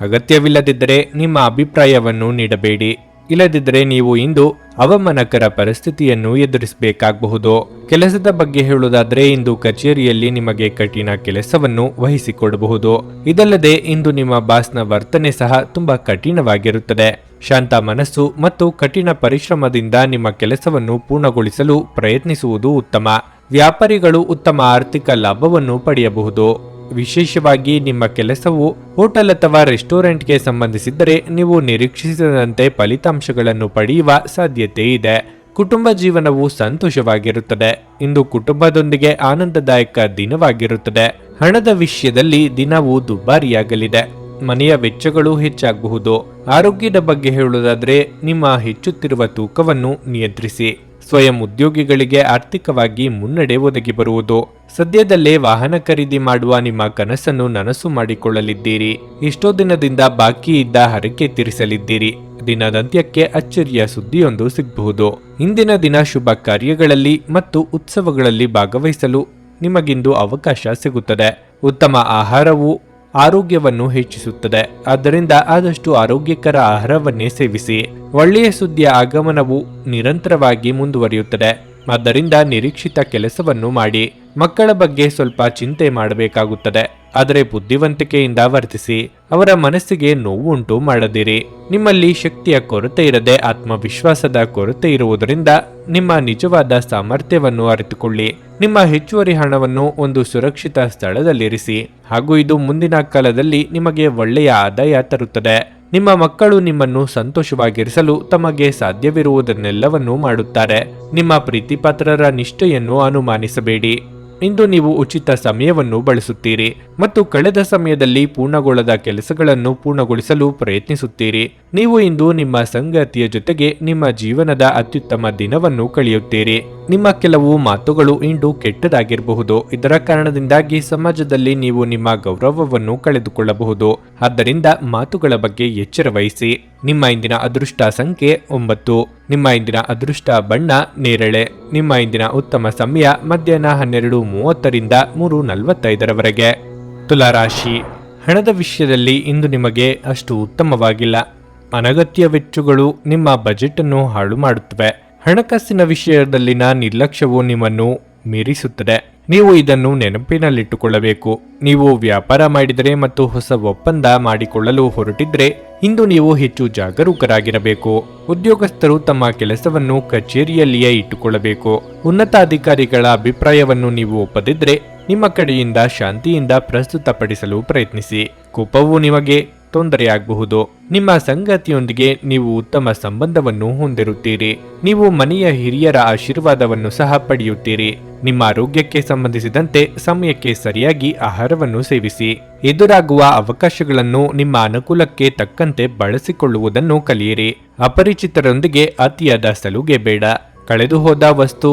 ಅಗತ್ಯವಿಲ್ಲದಿದ್ದರೆ ನಿಮ್ಮ ಅಭಿಪ್ರಾಯವನ್ನು ನೀಡಬೇಡಿ. ಇಲ್ಲದಿದ್ದರೆ ನೀವು ಇಂದು ಅವಮಾನಕರ ಪರಿಸ್ಥಿತಿಯನ್ನು ಎದುರಿಸಬೇಕಾಗಬಹುದು. ಕೆಲಸದ ಬಗ್ಗೆ ಹೇಳುವುದಾದರೆ ಇಂದು ಕಚೇರಿಯಲ್ಲಿ ನಿಮಗೆ ಕಠಿಣ ಕೆಲಸವನ್ನು ವಹಿಸಿಕೊಡಬಹುದು. ಇದಲ್ಲದೆ ಇಂದು ನಿಮ್ಮ ಬಾಸ್ನ ವರ್ತನೆ ಸಹ ತುಂಬಾ ಕಠಿಣವಾಗಿರುತ್ತದೆ. ಶಾಂತ ಮನಸ್ಸು ಮತ್ತು ಕಠಿಣ ಪರಿಶ್ರಮದಿಂದ ನಿಮ್ಮ ಕೆಲಸವನ್ನು ಪೂರ್ಣಗೊಳಿಸಲು ಪ್ರಯತ್ನಿಸುವುದು ಉತ್ತಮ. ವ್ಯಾಪಾರಿಗಳು ಉತ್ತಮ ಆರ್ಥಿಕ ಲಾಭವನ್ನು ಪಡೆಯಬಹುದು. ವಿಶೇಷವಾಗಿ ನಿಮ್ಮ ಕೆಲಸವು ಹೋಟೆಲ್ ಅಥವಾ ರೆಸ್ಟೋರೆಂಟ್ಗೆ ಸಂಬಂಧಿಸಿದ್ದರೆ ನೀವು ನಿರೀಕ್ಷಿಸಿದಂತೆ ಫಲಿತಾಂಶಗಳನ್ನು ಪಡೆಯುವ ಸಾಧ್ಯತೆ ಇದೆ. ಕುಟುಂಬ ಜೀವನವು ಸಂತೋಷವಾಗಿರುತ್ತದೆ. ಇಂದು ಕುಟುಂಬದೊಂದಿಗೆ ಆನಂದದಾಯಕ ದಿನವಾಗಿರುತ್ತದೆ. ಹಣದ ವಿಷಯದಲ್ಲಿ ದಿನವು ದುಬಾರಿಯಾಗಲಿದೆ. ಮನೆಯ ವೆಚ್ಚಗಳು ಹೆಚ್ಚಾಗಬಹುದು? ಆರೋಗ್ಯದ ಬಗ್ಗೆ ಹೇಳುವುದಾದರೆ, ನಿಮ್ಮ ಹೆಚ್ಚುತ್ತಿರುವ ತೂಕವನ್ನು ನಿಯಂತ್ರಿಸಿ. ಸ್ವಯಂ ಉದ್ಯೋಗಿಗಳಿಗೆ ಆರ್ಥಿಕವಾಗಿ ಮುನ್ನಡೆ ಒದಗಿ ಬರುವುದು. ಸದ್ಯದಲ್ಲೇ ವಾಹನ ಖರೀದಿ ಮಾಡುವ ನಿಮ್ಮ ಕನಸನ್ನು ನನಸು ಮಾಡಿಕೊಳ್ಳಲಿದ್ದೀರಿ. ಇಷ್ಟೋ ದಿನದಿಂದ ಬಾಕಿ ಇದ್ದ ಹರಕೆ ತೀರಿಸಲಿದ್ದೀರಿ. ದಿನದಂತ್ಯಕ್ಕೆ ಅಚ್ಚರಿಯ ಸುದ್ದಿಯೊಂದು ಸಿಗಬಹುದು. ಇಂದಿನ ದಿನ ಶುಭ ಕಾರ್ಯಗಳಲ್ಲಿ ಮತ್ತು ಉತ್ಸವಗಳಲ್ಲಿ ಭಾಗವಹಿಸಲು ನಿಮಗಿಂದು ಅವಕಾಶ ಸಿಗುತ್ತದೆ. ಉತ್ತಮ ಆಹಾರವು ಆರೋಗ್ಯವನ್ನು ಹೆಚ್ಚಿಸುತ್ತದೆ. ಆದ್ದರಿಂದ ಆದಷ್ಟು ಆರೋಗ್ಯಕರ ಆಹಾರವನ್ನೇ ಸೇವಿಸಿ. ಒಳ್ಳೆಯ ಸುದ್ದಿಯ ಆಗಮನವು ನಿರಂತರವಾಗಿ ಮುಂದುವರಿಯುತ್ತದೆ. ಆದ್ದರಿಂದ ನಿರೀಕ್ಷಿತ ಕೆಲಸವನ್ನು ಮಾಡಿ. ಮಕ್ಕಳ ಬಗ್ಗೆ ಸ್ವಲ್ಪ ಚಿಂತೆ ಮಾಡಬೇಕಾಗುತ್ತದೆ. ಆದರೆ ಬುದ್ಧಿವಂತಿಕೆಯಿಂದ ವರ್ತಿಸಿ, ಅವರ ಮನಸ್ಸಿಗೆ ನೋವುಂಟು ಮಾಡದಿರಿ. ನಿಮ್ಮಲ್ಲಿ ಶಕ್ತಿಯ ಕೊರತೆ ಇರದೆ ಆತ್ಮವಿಶ್ವಾಸದ ಕೊರತೆ ಇರುವುದರಿಂದ ನಿಮ್ಮ ನಿಜವಾದ ಸಾಮರ್ಥ್ಯವನ್ನು ಅರಿತುಕೊಳ್ಳಿ. ನಿಮ್ಮ ಹೆಚ್ಚುವರಿ ಹಣವನ್ನು ಒಂದು ಸುರಕ್ಷಿತ ಸ್ಥಳದಲ್ಲಿರಿಸಿ, ಹಾಗೂ ಇದು ಮುಂದಿನ ಕಾಲದಲ್ಲಿ ನಿಮಗೆ ಒಳ್ಳೆಯ ಆದಾಯ ತರುತ್ತದೆ. ನಿಮ್ಮ ಮಕ್ಕಳು ನಿಮ್ಮನ್ನು ಸಂತೋಷವಾಗಿರಿಸಲು ತಮಗೆ ಸಾಧ್ಯವಿರುವುದನ್ನೆಲ್ಲವನ್ನೂ ಮಾಡುತ್ತಾರೆ. ನಿಮ್ಮ ಪ್ರೀತಿಪಾತ್ರರ ನಿಷ್ಠೆಯನ್ನು ಅನುಮಾನಿಸಬೇಡಿ. ಇಂದು ನೀವು ಉಚಿತ ಸಮಯವನ್ನು ಬಳಸುತ್ತೀರಿ ಮತ್ತು ಕಳೆದ ಸಮಯದಲ್ಲಿ ಪೂರ್ಣಗೊಳ್ಳದ ಕೆಲಸಗಳನ್ನು ಪೂರ್ಣಗೊಳಿಸಲು ಪ್ರಯತ್ನಿಸುತ್ತೀರಿ. ನೀವು ಇಂದು ನಿಮ್ಮ ಸಂಗಾತಿಯ ಜೊತೆಗೆ ನಿಮ್ಮ ಜೀವನದ ಅತ್ಯುತ್ತಮ ದಿನವನ್ನು ಕಳೆಯುತ್ತೀರಿ. ನಿಮ್ಮ ಕೆಲವು ಮಾತುಗಳು ಇಂದು ಕೆಟ್ಟದಾಗಿರಬಹುದು. ಇದರ ಕಾರಣದಿಂದಾಗಿ ಸಮಾಜದಲ್ಲಿ ನೀವು ನಿಮ್ಮ ಗೌರವವನ್ನು ಕಳೆದುಕೊಳ್ಳಬಹುದು. ಆದ್ದರಿಂದ ಮಾತುಗಳ ಬಗ್ಗೆ ಎಚ್ಚರ ವಹಿಸಿ. ನಿಮ್ಮ ಇಂದಿನ ಅದೃಷ್ಟ ಸಂಖ್ಯೆ ಒಂಬತ್ತು. ನಿಮ್ಮ ಇಂದಿನ ಅದೃಷ್ಟ ಬಣ್ಣ ನೇರಳೆ. ನಿಮ್ಮ ಇಂದಿನ ಉತ್ತಮ ಸಮಯ ಮಧ್ಯಾಹ್ನ ಹನ್ನೆರಡು ಮೂವತ್ತರಿಂದ ಮೂರು ನಲವತ್ತೈದರವರೆಗೆ. ತುಲಾರಾಶಿ. ಹಣದ ವಿಷಯದಲ್ಲಿ ಇಂದು ನಿಮಗೆ ಅಷ್ಟು ಉತ್ತಮವಾಗಿಲ್ಲ. ಅನಗತ್ಯ ವೆಚ್ಚಗಳು ನಿಮ್ಮ ಬಜೆಟ್ ಅನ್ನು ಹಾಳು ಮಾಡುತ್ತವೆ. ಹಣಕಾಸಿನ ವಿಷಯದಲ್ಲಿನ ನಿರ್ಲಕ್ಷ್ಯವು ನಿಮ್ಮನ್ನು ಮೀರಿಸುತ್ತದೆ. ನೀವು ಇದನ್ನು ನೆನಪಿನಲ್ಲಿಟ್ಟುಕೊಳ್ಳಬೇಕು. ನೀವು ವ್ಯಾಪಾರ ಮಾಡಿದರೆ ಮತ್ತು ಹೊಸ ಒಪ್ಪಂದ ಮಾಡಿಕೊಳ್ಳಲು ಹೊರಟಿದ್ರೆ, ಇಂದು ನೀವು ಹೆಚ್ಚು ಜಾಗರೂಕರಾಗಿರಬೇಕು. ಉದ್ಯೋಗಸ್ಥರು ತಮ್ಮ ಕೆಲಸವನ್ನು ಕಚೇರಿಯಲ್ಲಿಯೇ ಇಟ್ಟುಕೊಳ್ಳಬೇಕು. ಉನ್ನತ ಅಧಿಕಾರಿಗಳ ಅಭಿಪ್ರಾಯವನ್ನು ನೀವು ಒಪ್ಪದಿದ್ರೆ, ನಿಮ್ಮ ಕಡೆಯಿಂದ ಶಾಂತಿಯಿಂದ ಪ್ರಸ್ತುತಪಡಿಸಲು ಪ್ರಯತ್ನಿಸಿ. ಕೋಪವು ನಿಮಗೆ ತೊಂದರೆಯಾಗಬಹುದು. ನಿಮ್ಮ ಸಂಗತಿಯೊಂದಿಗೆ ನೀವು ಉತ್ತಮ ಸಂಬಂಧವನ್ನು ಹೊಂದಿರುತ್ತೀರಿ. ನೀವು ಮನೆಯ ಹಿರಿಯರ ಆಶೀರ್ವಾದವನ್ನು ಸಹ ಪಡೆಯುತ್ತೀರಿ. ನಿಮ್ಮ ಆರೋಗ್ಯಕ್ಕೆ ಸಂಬಂಧಿಸಿದಂತೆ ಸಮಯಕ್ಕೆ ಸರಿಯಾಗಿ ಆಹಾರವನ್ನು ಸೇವಿಸಿ. ಎದುರಾಗುವ ಅವಕಾಶಗಳನ್ನು ನಿಮ್ಮ ಅನುಕೂಲಕ್ಕೆ ತಕ್ಕಂತೆ ಬಳಸಿಕೊಳ್ಳುವುದನ್ನು ಕಲಿಯಿರಿ. ಅಪರಿಚಿತರೊಂದಿಗೆ ಅತಿಯಾದ ಸಲುಗೆ ಬೇಡ. ಕಳೆದುಹೋದ ವಸ್ತು,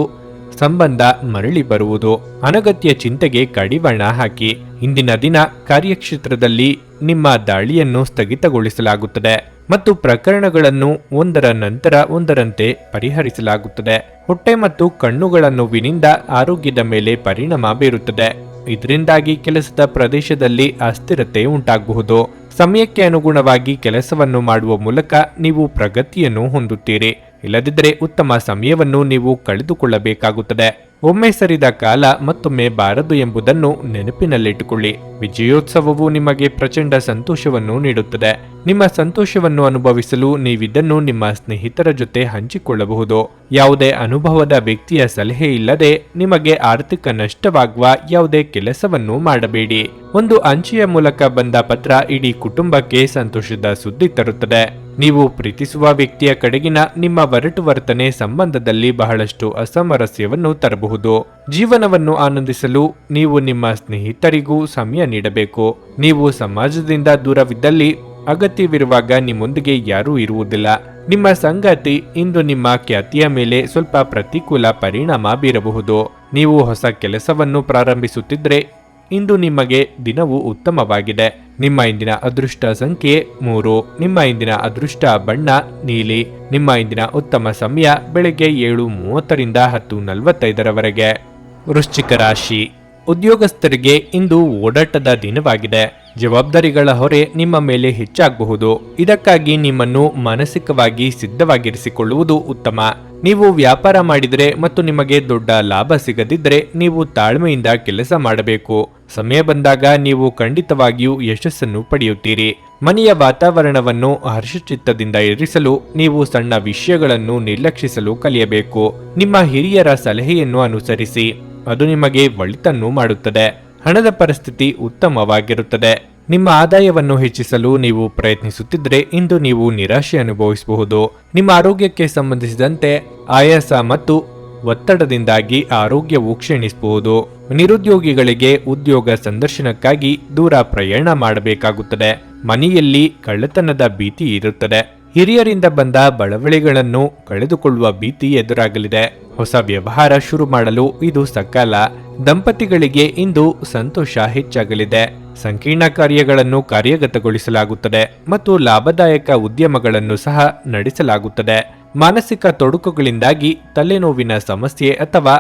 ಸಂಬಂಧ ಮರಳಿ ಬರುವುದು. ಅನಗತ್ಯ ಚಿಂತೆಗೆ ಕಡಿವಾಣ ಹಾಕಿ. ಇಂದಿನ ದಿನ ಕಾರ್ಯಕ್ಷೇತ್ರದಲ್ಲಿ ನಿಮ್ಮ ದಾಳಿಯನ್ನು ಸ್ಥಗಿತಗೊಳಿಸಲಾಗುತ್ತದೆ ಮತ್ತು ಪ್ರಕರಣಗಳನ್ನು ಒಂದರ ನಂತರ ಒಂದರಂತೆ ಪರಿಹರಿಸಲಾಗುತ್ತದೆ. ಹೊಟ್ಟೆ ಮತ್ತು ಕಣ್ಣುಗಳ ನೋವಿನಿಂದ ಆರೋಗ್ಯದ ಮೇಲೆ ಪರಿಣಾಮ ಬೀರುತ್ತದೆ. ಇದರಿಂದಾಗಿ ಕೆಲಸದ ಪ್ರದೇಶದಲ್ಲಿ ಅಸ್ಥಿರತೆ ಉಂಟಾಗಬಹುದು ಸಮಯಕ್ಕೆ ಅನುಗುಣವಾಗಿ ಕೆಲಸವನ್ನು ಮಾಡುವ ಮೂಲಕ ನೀವು ಪ್ರಗತಿಯನ್ನು ಹೊಂದುತ್ತೀರಿ. ಇಲ್ಲದಿದ್ದರೆ ಉತ್ತಮ ಸಮಯವನ್ನು ನೀವು ಕಳೆದುಕೊಳ್ಳಬೇಕಾಗುತ್ತದೆ. ಒಮ್ಮೆ ಸರಿದ ಕಾಲ ಮತ್ತೊಮ್ಮೆ ಬಾರದು ಎಂಬುದನ್ನು ನೆನಪಿನಲ್ಲಿಟ್ಟುಕೊಳ್ಳಿ. ವಿಜಯೋತ್ಸವವು ನಿಮಗೆ ಪ್ರಚಂಡ ಸಂತೋಷವನ್ನು ನೀಡುತ್ತದೆ. ನಿಮ್ಮ ಸಂತೋಷವನ್ನು ಅನುಭವಿಸಲು ನೀವಿದನ್ನು ನಿಮ್ಮ ಸ್ನೇಹಿತರ ಜೊತೆ ಹಂಚಿಕೊಳ್ಳಬಹುದು. ಯಾವುದೇ ಅನುಭವದ ವ್ಯಕ್ತಿಯ ಸಲಹೆ ಇಲ್ಲದೆ ನಿಮಗೆ ಆರ್ಥಿಕ ನಷ್ಟವಾಗುವ ಯಾವುದೇ ಕೆಲಸವನ್ನು ಮಾಡಬೇಡಿ. ಒಂದು ಅಂಚೆಯ ಮೂಲಕ ಬಂದ ಪತ್ರ ಇಡೀ ಕುಟುಂಬಕ್ಕೆ ಸಂತೋಷದ ಸುದ್ದಿ ತರುತ್ತದೆ. ನೀವು ಪ್ರೀತಿಸುವ ವ್ಯಕ್ತಿಯ ಕಡೆಗಿನ ನಿಮ್ಮ ಒರಟು ವರ್ತನೆ ಸಂಬಂಧದಲ್ಲಿ ಬಹಳಷ್ಟು ಅಸಮರಸ್ಯವನ್ನು ತರಬಹುದು. ಜೀವನವನ್ನು ಆನಂದಿಸಲು ನೀವು ನಿಮ್ಮ ಸ್ನೇಹಿತರಿಗೂ ಸಮಯ ನೀಡಬೇಕು. ನೀವು ಸಮಾಜದಿಂದ ದೂರವಿದ್ದಲ್ಲಿ ಅಗತ್ಯವಿರುವಾಗ ನಿಮ್ಮೊಂದಿಗೆ ಯಾರೂ ಇರುವುದಿಲ್ಲ. ನಿಮ್ಮ ಸಂಗಾತಿ ಇಂದು ನಿಮ್ಮ ಖ್ಯಾತಿಯ ಮೇಲೆ ಸ್ವಲ್ಪ ಪ್ರತಿಕೂಲ ಪರಿಣಾಮ ಬೀರಬಹುದು. ನೀವು ಹೊಸ ಕೆಲಸವನ್ನು ಪ್ರಾರಂಭಿಸುತ್ತಿದ್ರೆ ಇಂದು ನಿಮಗೆ ದಿನವು ಉತ್ತಮವಾಗಿದೆ. ನಿಮ್ಮ ಇಂದಿನ ಅದೃಷ್ಟ ಸಂಖ್ಯೆ ಮೂರು. ನಿಮ್ಮ ಇಂದಿನ ಅದೃಷ್ಟ ಬಣ್ಣ ನೀಲಿ. ನಿಮ್ಮ ಇಂದಿನ ಉತ್ತಮ ಸಮಯ ಬೆಳಗ್ಗೆ ಏಳು ಮೂವತ್ತರಿಂದ ಹತ್ತು ನಲವತ್ತೈದರವರೆಗೆ. ವೃಶ್ಚಿಕ ರಾಶಿ. ಉದ್ಯೋಗಸ್ಥರಿಗೆ ಇಂದು ಓಡಾಟದ ದಿನವಾಗಿದೆ. ಜವಾಬ್ದಾರಿಗಳ ಹೊರೆ ನಿಮ್ಮ ಮೇಲೆ ಹೆಚ್ಚಾಗಬಹುದು. ಇದಕ್ಕಾಗಿ ನಿಮ್ಮನ್ನು ಮಾನಸಿಕವಾಗಿ ಸಿದ್ಧವಾಗಿರಿಸಿಕೊಳ್ಳುವುದು ಉತ್ತಮ. ನೀವು ವ್ಯಾಪಾರ ಮಾಡಿದರೆ ಮತ್ತು ನಿಮಗೆ ದೊಡ್ಡ ಲಾಭ ಸಿಗದಿದ್ದರೆ ನೀವು ತಾಳ್ಮೆಯಿಂದ ಕೆಲಸ ಮಾಡಬೇಕು. ಸಮಯ ಬಂದಾಗ ನೀವು ಖಂಡಿತವಾಗಿಯೂ ಯಶಸ್ಸನ್ನು ಪಡೆಯುತ್ತೀರಿ. ಮನೆಯ ವಾತಾವರಣವನ್ನು ಹರ್ಷಚಿತ್ತದಿಂದ ಇರಿಸಲು ನೀವು ಸಣ್ಣ ವಿಷಯಗಳನ್ನು ನಿರ್ಲಕ್ಷಿಸಲು ಕಲಿಯಬೇಕು. ನಿಮ್ಮ ಹಿರಿಯರ ಸಲಹೆಯನ್ನು ಅನುಸರಿಸಿ. ಅದು ನಿಮಗೆ ಒಳಿತನ್ನು ಮಾಡುತ್ತದೆ. ಹಣದ ಪರಿಸ್ಥಿತಿ ಉತ್ತಮವಾಗಿರುತ್ತದೆ. ನಿಮ್ಮ ಆದಾಯವನ್ನು ಹೆಚ್ಚಿಸಲು ನೀವು ಪ್ರಯತ್ನಿಸುತ್ತಿದ್ದರೆ ಇಂದು ನೀವು ನಿರಾಶೆ ಅನುಭವಿಸಬಹುದು. ನಿಮ್ಮ ಆರೋಗ್ಯಕ್ಕೆ ಸಂಬಂಧಿಸಿದಂತೆ ಆಯಾಸ ಮತ್ತು ಒತ್ತಡದಿಂದಾಗಿ ಆರೋಗ್ಯವು ಕ್ಷೀಣಿಸಬಹುದು. ನಿರುದ್ಯೋಗಿಗಳಿಗೆ ಉದ್ಯೋಗ ಸಂದರ್ಶನಕ್ಕಾಗಿ ದೂರ ಪ್ರಯಾಣ ಮಾಡಬೇಕಾಗುತ್ತದೆ. ಮನೆಯಲ್ಲಿ ಕಳ್ಳತನದ ಭೀತಿ ಇರುತ್ತದೆ. ಹಿರಿಯರಿಂದ ಬಂದ ಬಳವಳಿಗಳನ್ನು ಕಳೆದುಕೊಳ್ಳುವ ಭೀತಿ ಎದುರಾಗಲಿದೆ. ಹೊಸ ವ್ಯವಹಾರ ಶುರು ಮಾಡಲು ಇದು ಸಕಾಲ. ದಂಪತಿಗಳಿಗೆ ಇಂದು ಸಂತೋಷ ಹೆಚ್ಚಾಗಲಿದೆ. ಸಂಕೀರ್ಣ ಕಾರ್ಯಗಳನ್ನು ಕಾರ್ಯಗತಗೊಳಿಸಲಾಗುತ್ತದೆ ಮತ್ತು ಲಾಭದಾಯಕ ಉದ್ಯಮಗಳನ್ನು ಸಹ ನಡೆಸಲಾಗುತ್ತದೆ. ಮಾನಸಿಕ ತೊಡಕುಗಳಿಂದಾಗಿ ತಲೆನೋವಿನ ಸಮಸ್ಯೆ ಅಥವಾ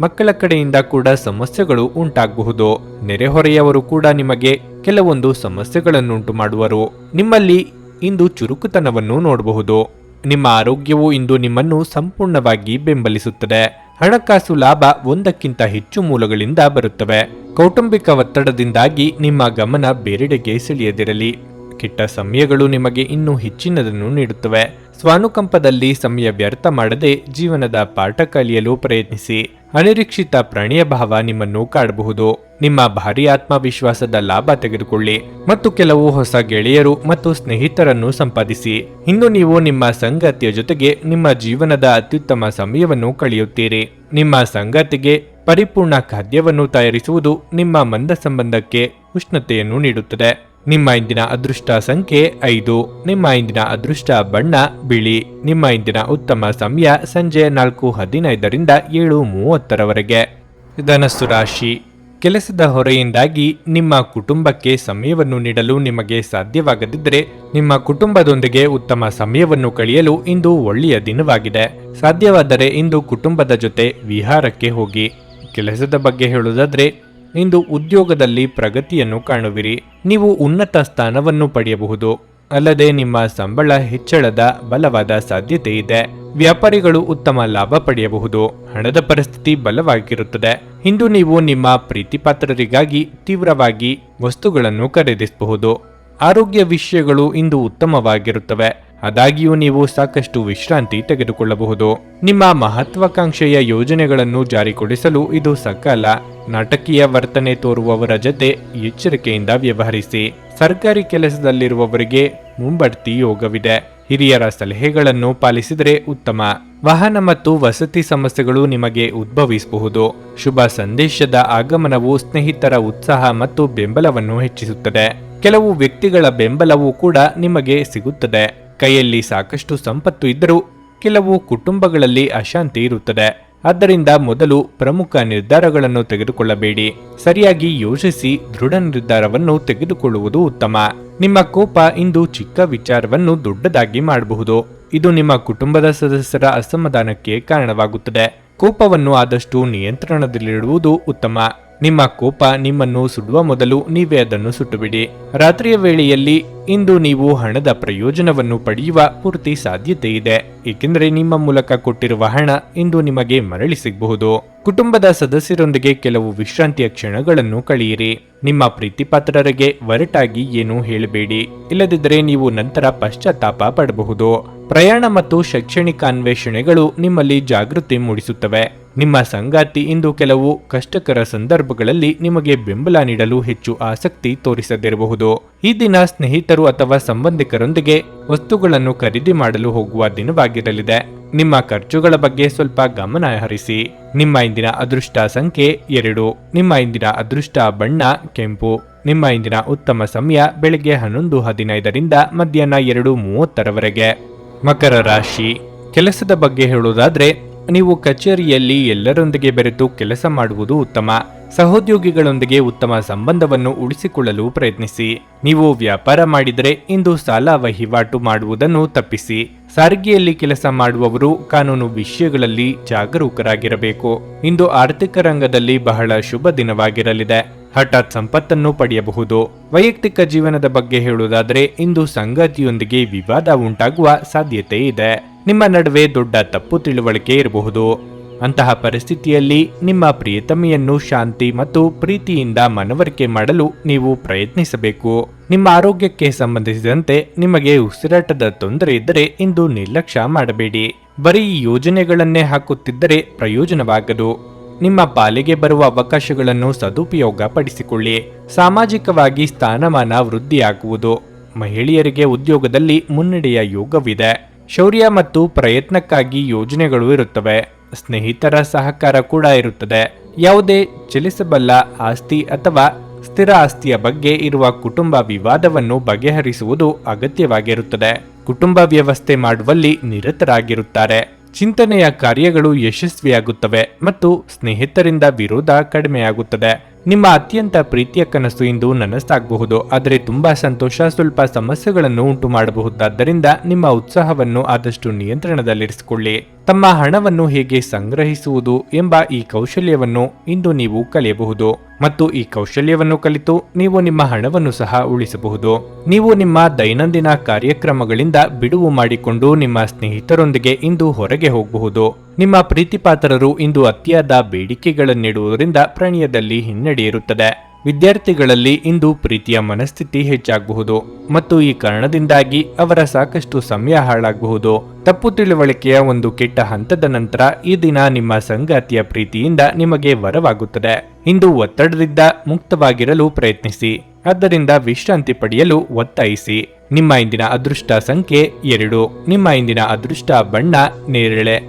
ಮಕ್ಕಳ ಕಡೆಯಿಂದ ಕೂಡ ಸಮಸ್ಯೆಗಳು ಉಂಟಾಗಬಹುದು ನೆರೆಹೊರೆಯವರು ಕೂಡ ನಿಮಗೆ ಕೆಲವೊಂದು ಸಮಸ್ಯೆಗಳನ್ನುಂಟು ಮಾಡುವರು ನಿಮ್ಮಲ್ಲಿ ಇಂದು ಚುರುಕುತನವನ್ನು ನೋಡಬಹುದು. ನಿಮ್ಮ ಆರೋಗ್ಯವು ಇಂದು ನಿಮ್ಮನ್ನು ಸಂಪೂರ್ಣವಾಗಿ ಬೆಂಬಲಿಸುತ್ತದೆ. ಹಣಕಾಸು ಲಾಭ ಒಂದಕ್ಕಿಂತ ಹೆಚ್ಚು ಮೂಲಗಳಿಂದ ಬರುತ್ತವೆ. ಕೌಟುಂಬಿಕ ಒತ್ತಡದಿಂದಾಗಿ ನಿಮ್ಮ ಗಮನ ಬೇರೆಡೆಗೆ ಸೆಳೆಯದಿರಲಿ. ಕೆಟ್ಟ ಸಮಯಗಳು ನಿಮಗೆ ಇನ್ನೂ ಹೆಚ್ಚಿನದನ್ನು ನೀಡುತ್ತವೆ. ಸ್ವಾನುಕಂಪದಲ್ಲಿ ಸಮಯ ವ್ಯರ್ಥ ಮಾಡದೆ ಜೀವನದ ಪಾಠ ಕಲಿಯಲು ಪ್ರಯತ್ನಿಸಿ. ಅನಿರೀಕ್ಷಿತ ಪ್ರಾಣಿಯ ಭಾವ ನಿಮ್ಮನ್ನು ಕಾಡಬಹುದು. ನಿಮ್ಮ ಭಾರಿ ಆತ್ಮವಿಶ್ವಾಸದ ಲಾಭ ತೆಗೆದುಕೊಳ್ಳಿ. ಮತ್ತು ಕೆಲವು ಹೊಸ ಗೆಳೆಯರು ಮತ್ತು ಸ್ನೇಹಿತರನ್ನು ಸಂಪಾದಿಸಿ. ಇಂದು ನೀವು ನಿಮ್ಮ ಸಂಗತಿಯ ಜೊತೆಗೆ ನಿಮ್ಮ ಜೀವನದ ಅತ್ಯುತ್ತಮ ಸಮಯವನ್ನು ಕಳೆಯುತ್ತೀರಿ. ನಿಮ್ಮ ಸಂಗತಿಗೆ ಪರಿಪೂರ್ಣ ಖಾದ್ಯವನ್ನು ತಯಾರಿಸುವುದು ನಿಮ್ಮ ಮಂದ ಸಂಬಂಧಕ್ಕೆ ಉಷ್ಣತೆಯನ್ನು ನೀಡುತ್ತದೆ. ನಿಮ್ಮ ಇಂದಿನ ಅದೃಷ್ಟ ಸಂಖ್ಯೆ ಐದು, ನಿಮ್ಮ ಇಂದಿನ ಅದೃಷ್ಟ ಬಣ್ಣ ಬಿಳಿ, ನಿಮ್ಮ ಇಂದಿನ ಉತ್ತಮ ಸಮಯ ಸಂಜೆ ನಾಲ್ಕು ಹದಿನೈದರಿಂದ ಏಳು ಮೂವತ್ತರವರೆಗೆ. ಧನಸ್ಸು ರಾಶಿ. ಕೆಲಸದ ಹೊರೆಯಿಂದಾಗಿ ನಿಮ್ಮ ಕುಟುಂಬಕ್ಕೆ ಸಮಯವನ್ನು ನೀಡಲು ನಿಮಗೆ ಸಾಧ್ಯವಾಗದಿದ್ದರೆ ನಿಮ್ಮ ಕುಟುಂಬದೊಂದಿಗೆ ಉತ್ತಮ ಸಮಯವನ್ನು ಕಳೆಯಲು ಇಂದು ಒಳ್ಳೆಯ ದಿನವಾಗಿದೆ. ಸಾಧ್ಯವಾದರೆ ಇಂದು ಕುಟುಂಬದ ಜೊತೆ ವಿಹಾರಕ್ಕೆ ಹೋಗಿ. ಕೆಲಸದ ಬಗ್ಗೆ ಹೇಳುವುದಾದ್ರೆ ಇಂದು ಉದ್ಯೋಗದಲ್ಲಿ ಪ್ರಗತಿಯನ್ನು ಕಾಣುವಿರಿ. ನೀವು ಉನ್ನತ ಸ್ಥಾನವನ್ನು ಪಡೆಯಬಹುದು. ಅಲ್ಲದೆ ನಿಮ್ಮ ಸಂಬಳ ಹೆಚ್ಚಳದ ಬಲವಾದ ಸಾಧ್ಯತೆ ಇದೆ. ವ್ಯಾಪಾರಿಗಳು ಉತ್ತಮ ಲಾಭ ಪಡೆಯಬಹುದು. ಹಣದ ಪರಿಸ್ಥಿತಿ ಬಲವಾಗಿರುತ್ತದೆ. ಇಂದು ನೀವು ನಿಮ್ಮ ಪ್ರೀತಿಪಾತ್ರರಿಗಾಗಿ ತೀವ್ರವಾಗಿ ವಸ್ತುಗಳನ್ನು ಖರೀದಿಸಬಹುದು. ಆರೋಗ್ಯ ವಿಷಯಗಳು ಇಂದು ಉತ್ತಮವಾಗಿರುತ್ತವೆ. ಆದಾಗ್ಯೂ ನೀವು ಸಾಕಷ್ಟು ವಿಶ್ರಾಂತಿ ತೆಗೆದುಕೊಳ್ಳಬಹುದು. ನಿಮ್ಮ ಮಹತ್ವಾಕಾಂಕ್ಷೆಯ ಯೋಜನೆಗಳನ್ನು ಜಾರಿಗೊಳಿಸಲು ಇದು ಸಕಾಲ ನಾಟಕೀಯ ವರ್ತನೆ ತೋರುವವರ ಜೊತೆ ಎಚ್ಚರಿಕೆಯಿಂದ ವ್ಯವಹರಿಸಿ. ಸರ್ಕಾರಿ ಕೆಲಸದಲ್ಲಿರುವವರಿಗೆ ಮುಂಬಡ್ತಿ ಯೋಗವಿದೆ. ಹಿರಿಯರ ಸಲಹೆಗಳನ್ನು ಪಾಲಿಸಿದರೆ ಉತ್ತಮ. ವಾಹನ ಮತ್ತು ವಸತಿ ಸಮಸ್ಯೆಗಳು ನಿಮಗೆ ಉದ್ಭವಿಸಬಹುದು. ಶುಭ ಸಂದೇಶದ ಆಗಮನವು ಸ್ನೇಹಿತರ ಉತ್ಸಾಹ ಮತ್ತು ಬೆಂಬಲವನ್ನು ಹೆಚ್ಚಿಸುತ್ತದೆ. ಕೆಲವು ವ್ಯಕ್ತಿಗಳ ಬೆಂಬಲವೂ ಕೂಡ ನಿಮಗೆ ಸಿಗುತ್ತದೆ. ಕೈಯಲ್ಲಿ ಸಾಕಷ್ಟು ಸಂಪತ್ತು ಇದ್ದರೂ ಕೆಲವು ಕುಟುಂಬಗಳಲ್ಲಿ ಅಶಾಂತಿ ಇರುತ್ತದೆ. ಆದ್ದರಿಂದ ಮೊದಲು ಪ್ರಮುಖ ನಿರ್ಧಾರಗಳನ್ನು ತೆಗೆದುಕೊಳ್ಳಬೇಡಿ. ಸರಿಯಾಗಿ ಯೋಚಿಸಿ ದೃಢ ನಿರ್ಧಾರವನ್ನು ತೆಗೆದುಕೊಳ್ಳುವುದು ಉತ್ತಮ. ನಿಮ್ಮ ಕೋಪ ಇಂದು ಚಿಕ್ಕ ವಿಚಾರವನ್ನು ದೊಡ್ಡದಾಗಿ ಮಾಡಬಹುದು. ಇದು ನಿಮ್ಮ ಕುಟುಂಬದ ಸದಸ್ಯರ ಅಸಮಾಧಾನಕ್ಕೆ ಕಾರಣವಾಗುತ್ತದೆ. ಕೋಪವನ್ನು ಆದಷ್ಟು ನಿಯಂತ್ರಣದಲ್ಲಿಡುವುದು ಉತ್ತಮ. ನಿಮ್ಮ ಕೋಪ ನಿಮ್ಮನ್ನು ಸುಡುವ ಮೊದಲು ನೀವೇ ಅದನ್ನು ಸುಟ್ಟುಬಿಡಿ. ರಾತ್ರಿಯ ವೇಳೆಯಲ್ಲಿ ಇಂದು ನೀವು ಹಣದ ಪ್ರಯೋಜನವನ್ನು ಪಡೆಯುವ ಪೂರ್ತಿ ಸಾಧ್ಯತೆ ಇದೆ. ಏಕೆಂದರೆ ನಿಮ್ಮ ಮೂಲಕ ಕೊಟ್ಟಿರುವ ಹಣ ಇಂದು ನಿಮಗೆ ಮರಳಿ ಸಿಗಬಹುದು. ಕುಟುಂಬದ ಸದಸ್ಯರೊಂದಿಗೆ ಕೆಲವು ವಿಶ್ರಾಂತಿಯ ಕ್ಷಣಗಳನ್ನು ಕಳೆಯಿರಿ. ನಿಮ್ಮ ಪ್ರೀತಿಪಾತ್ರರಿಗೆ ಒರಟಾಗಿ ಏನೂ ಹೇಳಬೇಡಿ. ಇಲ್ಲದಿದ್ದರೆ ನೀವು ನಂತರ ಪಶ್ಚಾತ್ತಾಪ ಪಡಬಹುದು. ಪ್ರಯಾಣ ಮತ್ತು ಶೈಕ್ಷಣಿಕ ಅನ್ವೇಷಣೆಗಳು ನಿಮ್ಮಲ್ಲಿ ಜಾಗೃತಿ ಮೂಡಿಸುತ್ತವೆ. ನಿಮ್ಮ ಸಂಗಾತಿ ಇಂದು ಕೆಲವು ಕಷ್ಟಕರ ಸಂದರ್ಭಗಳಲ್ಲಿ ನಿಮಗೆ ಬೆಂಬಲ ನೀಡಲು ಹೆಚ್ಚು ಆಸಕ್ತಿ ತೋರಿಸದಿರಬಹುದು. ಈ ದಿನ ಸ್ನೇಹಿತರು ಅಥವಾ ಸಂಬಂಧಿಕರೊಂದಿಗೆ ವಸ್ತುಗಳನ್ನು ಖರೀದಿ ಮಾಡಲು ಹೋಗುವ ದಿನವಾಗಿರಲಿದೆ. ನಿಮ್ಮ ಖರ್ಚುಗಳ ಬಗ್ಗೆ ಸ್ವಲ್ಪ ಗಮನ ಹರಿಸಿ. ನಿಮ್ಮ ಇಂದಿನ ಅದೃಷ್ಟ ಸಂಖ್ಯೆ ಎರಡು. ನಿಮ್ಮ ಇಂದಿನ ಅದೃಷ್ಟ ಬಣ್ಣ ಕೆಂಪು. ನಿಮ್ಮ ಇಂದಿನ ಉತ್ತಮ ಸಮಯ ಬೆಳಗ್ಗೆ ಹನ್ನೊಂದು ಹದಿನೈದರಿಂದ ಮಧ್ಯಾಹ್ನ ಎರಡು ಮೂವತ್ತರವರೆಗೆ. ಮಕರ ರಾಶಿ. ಕೆಲಸದ ಬಗ್ಗೆ ಹೇಳುವುದಾದ್ರೆ, ನೀವು ಕಚೇರಿಯಲ್ಲಿ ಎಲ್ಲರೊಂದಿಗೆ ಬೆರೆತು ಕೆಲಸ ಮಾಡುವುದು ಉತ್ತಮ. ಸಹೋದ್ಯೋಗಿಗಳೊಂದಿಗೆ ಉತ್ತಮ ಸಂಬಂಧವನ್ನು ಉಳಿಸಿಕೊಳ್ಳಲು ಪ್ರಯತ್ನಿಸಿ. ನೀವು ವ್ಯಾಪಾರ ಮಾಡಿದರೆ ಇಂದು ಸಾಲ ವಹಿವಾಟು ಮಾಡುವುದನ್ನು ತಪ್ಪಿಸಿ. ಸಾರಿಗೆಯಲ್ಲಿ ಕೆಲಸ ಮಾಡುವವರು ಕಾನೂನು ವಿಷಯಗಳಲ್ಲಿ ಜಾಗರೂಕರಾಗಿರಬೇಕು. ಇಂದು ಆರ್ಥಿಕ ರಂಗದಲ್ಲಿ ಬಹಳ ಶುಭ ದಿನವಾಗಿರಲಿದೆ. ಹಠಾತ್ ಸಂಪತ್ತನ್ನು ಪಡೆಯಬಹುದು. ವೈಯಕ್ತಿಕ ಜೀವನದ ಬಗ್ಗೆ ಹೇಳುವುದಾದರೆ ಇಂದು ಸಂಗಾತಿಯೊಂದಿಗೆ ವಿವಾದ ಉಂಟಾಗುವ ಸಾಧ್ಯತೆ ಇದೆ ನಿಮ್ಮ ನಡುವೆ ದೊಡ್ಡ ತಪ್ಪು ತಿಳುವಳಿಕೆ ಇರಬಹುದು. ಅಂತಹ ಪರಿಸ್ಥಿತಿಯಲ್ಲಿ ನಿಮ್ಮ ಪ್ರಿಯತಮೆಯನ್ನು ಶಾಂತಿ ಮತ್ತು ಪ್ರೀತಿಯಿಂದ ಮನವರಿಕೆ ಮಾಡಲು ನೀವು ಪ್ರಯತ್ನಿಸಬೇಕು. ನಿಮ್ಮ ಆರೋಗ್ಯಕ್ಕೆ ಸಂಬಂಧಿಸಿದಂತೆ ನಿಮಗೆ ಉಸಿರಾಟದ ತೊಂದರೆ ಇದ್ದರೆ ಇಂದು ನಿರ್ಲಕ್ಷ್ಯ ಮಾಡಬೇಡಿ. ಬರೀ ಯೋಜನೆಗಳನ್ನೇ ಹಾಕುತ್ತಿದ್ದರೆ ಪ್ರಯೋಜನವಾಗದು. ನಿಮ್ಮ ಪಾಲಿಗೆ ಬರುವ ಅವಕಾಶಗಳನ್ನು ಸದುಪಯೋಗ ಪಡಿಸಿಕೊಳ್ಳಿ ಸಾಮಾಜಿಕವಾಗಿ ಸ್ಥಾನಮಾನ ವೃದ್ಧಿಯಾಗುವುದು. ಮಹಿಳೆಯರಿಗೆ ಉದ್ಯೋಗದಲ್ಲಿ ಮುನ್ನಡೆಯ ಯೋಗವಿದೆ. ಶೌರ್ಯ ಮತ್ತು ಪ್ರಯತ್ನಕ್ಕಾಗಿ ಯೋಜನೆಗಳು ಇರುತ್ತವೆ. ಸ್ನೇಹಿತರ ಸಹಕಾರ ಕೂಡ ಇರುತ್ತದೆ. ಯಾವುದೇ ಚಲಿಸಬಲ್ಲ ಆಸ್ತಿ ಅಥವಾ ಸ್ಥಿರ ಆಸ್ತಿಯ ಬಗ್ಗೆ ಇರುವ ಕುಟುಂಬ ವಿವಾದವನ್ನು ಬಗೆಹರಿಸುವುದು ಅಗತ್ಯವಾಗಿರುತ್ತದೆ. ಕುಟುಂಬ ವ್ಯವಸ್ಥೆ ಮಾಡುವಲ್ಲಿ ನಿರತರಾಗಿರುತ್ತಾರೆ. ಚಿಂತನೆಯ ಕಾರ್ಯಗಳು ಯಶಸ್ವಿಯಾಗುತ್ತವೆ ಮತ್ತು ಸ್ನೇಹಿತರಿಂದ ವಿರೋಧ ಕಡಿಮೆಯಾಗುತ್ತದೆ. ನಿಮ್ಮ ಅತ್ಯಂತ ಪ್ರೀತಿಯ ಕನಸು ಇಂದು ನನಸಾಗಬಹುದು, ಆದರೆ ತುಂಬಾ ಸಂತೋಷ, ಸ್ವಲ್ಪ ಸಮಸ್ಯೆಗಳನ್ನು ಉಂಟು ಮಾಡಬಹುದಾದ್ದರಿಂದ ನಿಮ್ಮ ಉತ್ಸಾಹವನ್ನು ಆದಷ್ಟು ನಿಯಂತ್ರಣದಲ್ಲಿರಿಸಿಕೊಳ್ಳಿ. ತಮ್ಮ ಹಣವನ್ನು ಹೇಗೆ ಸಂಗ್ರಹಿಸುವುದು ಎಂಬ ಈ ಕೌಶಲ್ಯವನ್ನು ಇಂದು ನೀವು ಕಲಿಯಬಹುದು. ಮತ್ತು ಈ ಕೌಶಲ್ಯವನ್ನು ಕಲಿತು ನೀವು ನಿಮ್ಮ ಹಣವನ್ನು ಸಹ ಉಳಿಸಬಹುದು. ನೀವು ನಿಮ್ಮ ದೈನಂದಿನ ಕಾರ್ಯಕ್ರಮಗಳಿಂದ ಬಿಡುವು ಮಾಡಿಕೊಂಡು ನಿಮ್ಮ ಸ್ನೇಹಿತರೊಂದಿಗೆ ಇಂದು ಹೊರಗೆ ಹೋಗಬಹುದು. ನಿಮ್ಮ ಪ್ರೀತಿಪಾತ್ರರು ಇಂದು ಅತಿಯಾದ ಬೇಡಿಕೆಗಳನ್ನಿಡುವುದರಿಂದ ಪ್ರಣಯದಲ್ಲಿ ಹಿನ್ನಡೆ ಇರುತ್ತದೆ. ವಿದ್ಯಾರ್ಥಿಗಳಲ್ಲಿ ಇಂದು ಪ್ರೀತಿಯ ಮನಸ್ಥಿತಿ ಹೆಚ್ಚಾಗಬಹುದು ಮತ್ತು ಈ ಕಾರಣದಿಂದಾಗಿ ಅವರ ಸಾಕಷ್ಟು ಸಮಯ ಹಾಳಾಗಬಹುದು. ತಪ್ಪು ತಿಳುವಳಿಕೆಯ ಒಂದು ಕೆಟ್ಟ ಹಂತದ ನಂತರ ಈ ದಿನ ನಿಮ್ಮ ಸಂಗಾತಿಯ ಪ್ರೀತಿಯಿಂದ ನಿಮಗೆ ವರವಾಗುತ್ತದೆ. ಇಂದು ಒತ್ತಡದಿಂದ ಮುಕ್ತವಾಗಿರಲು ಪ್ರಯತ್ನಿಸಿ. ಆದ್ದರಿಂದ ವಿಶ್ರಾಂತಿ ಪಡೆಯಲು ಒತ್ತಾಯಿಸಿ. ನಿಮ್ಮ ಇಂದಿನ ಅದೃಷ್ಟ ಸಂಖ್ಯೆ ಎರಡು. ನಿಮ್ಮ ಇಂದಿನ ಅದೃಷ್ಟ ಬಣ್ಣ ನೇರಳೆ.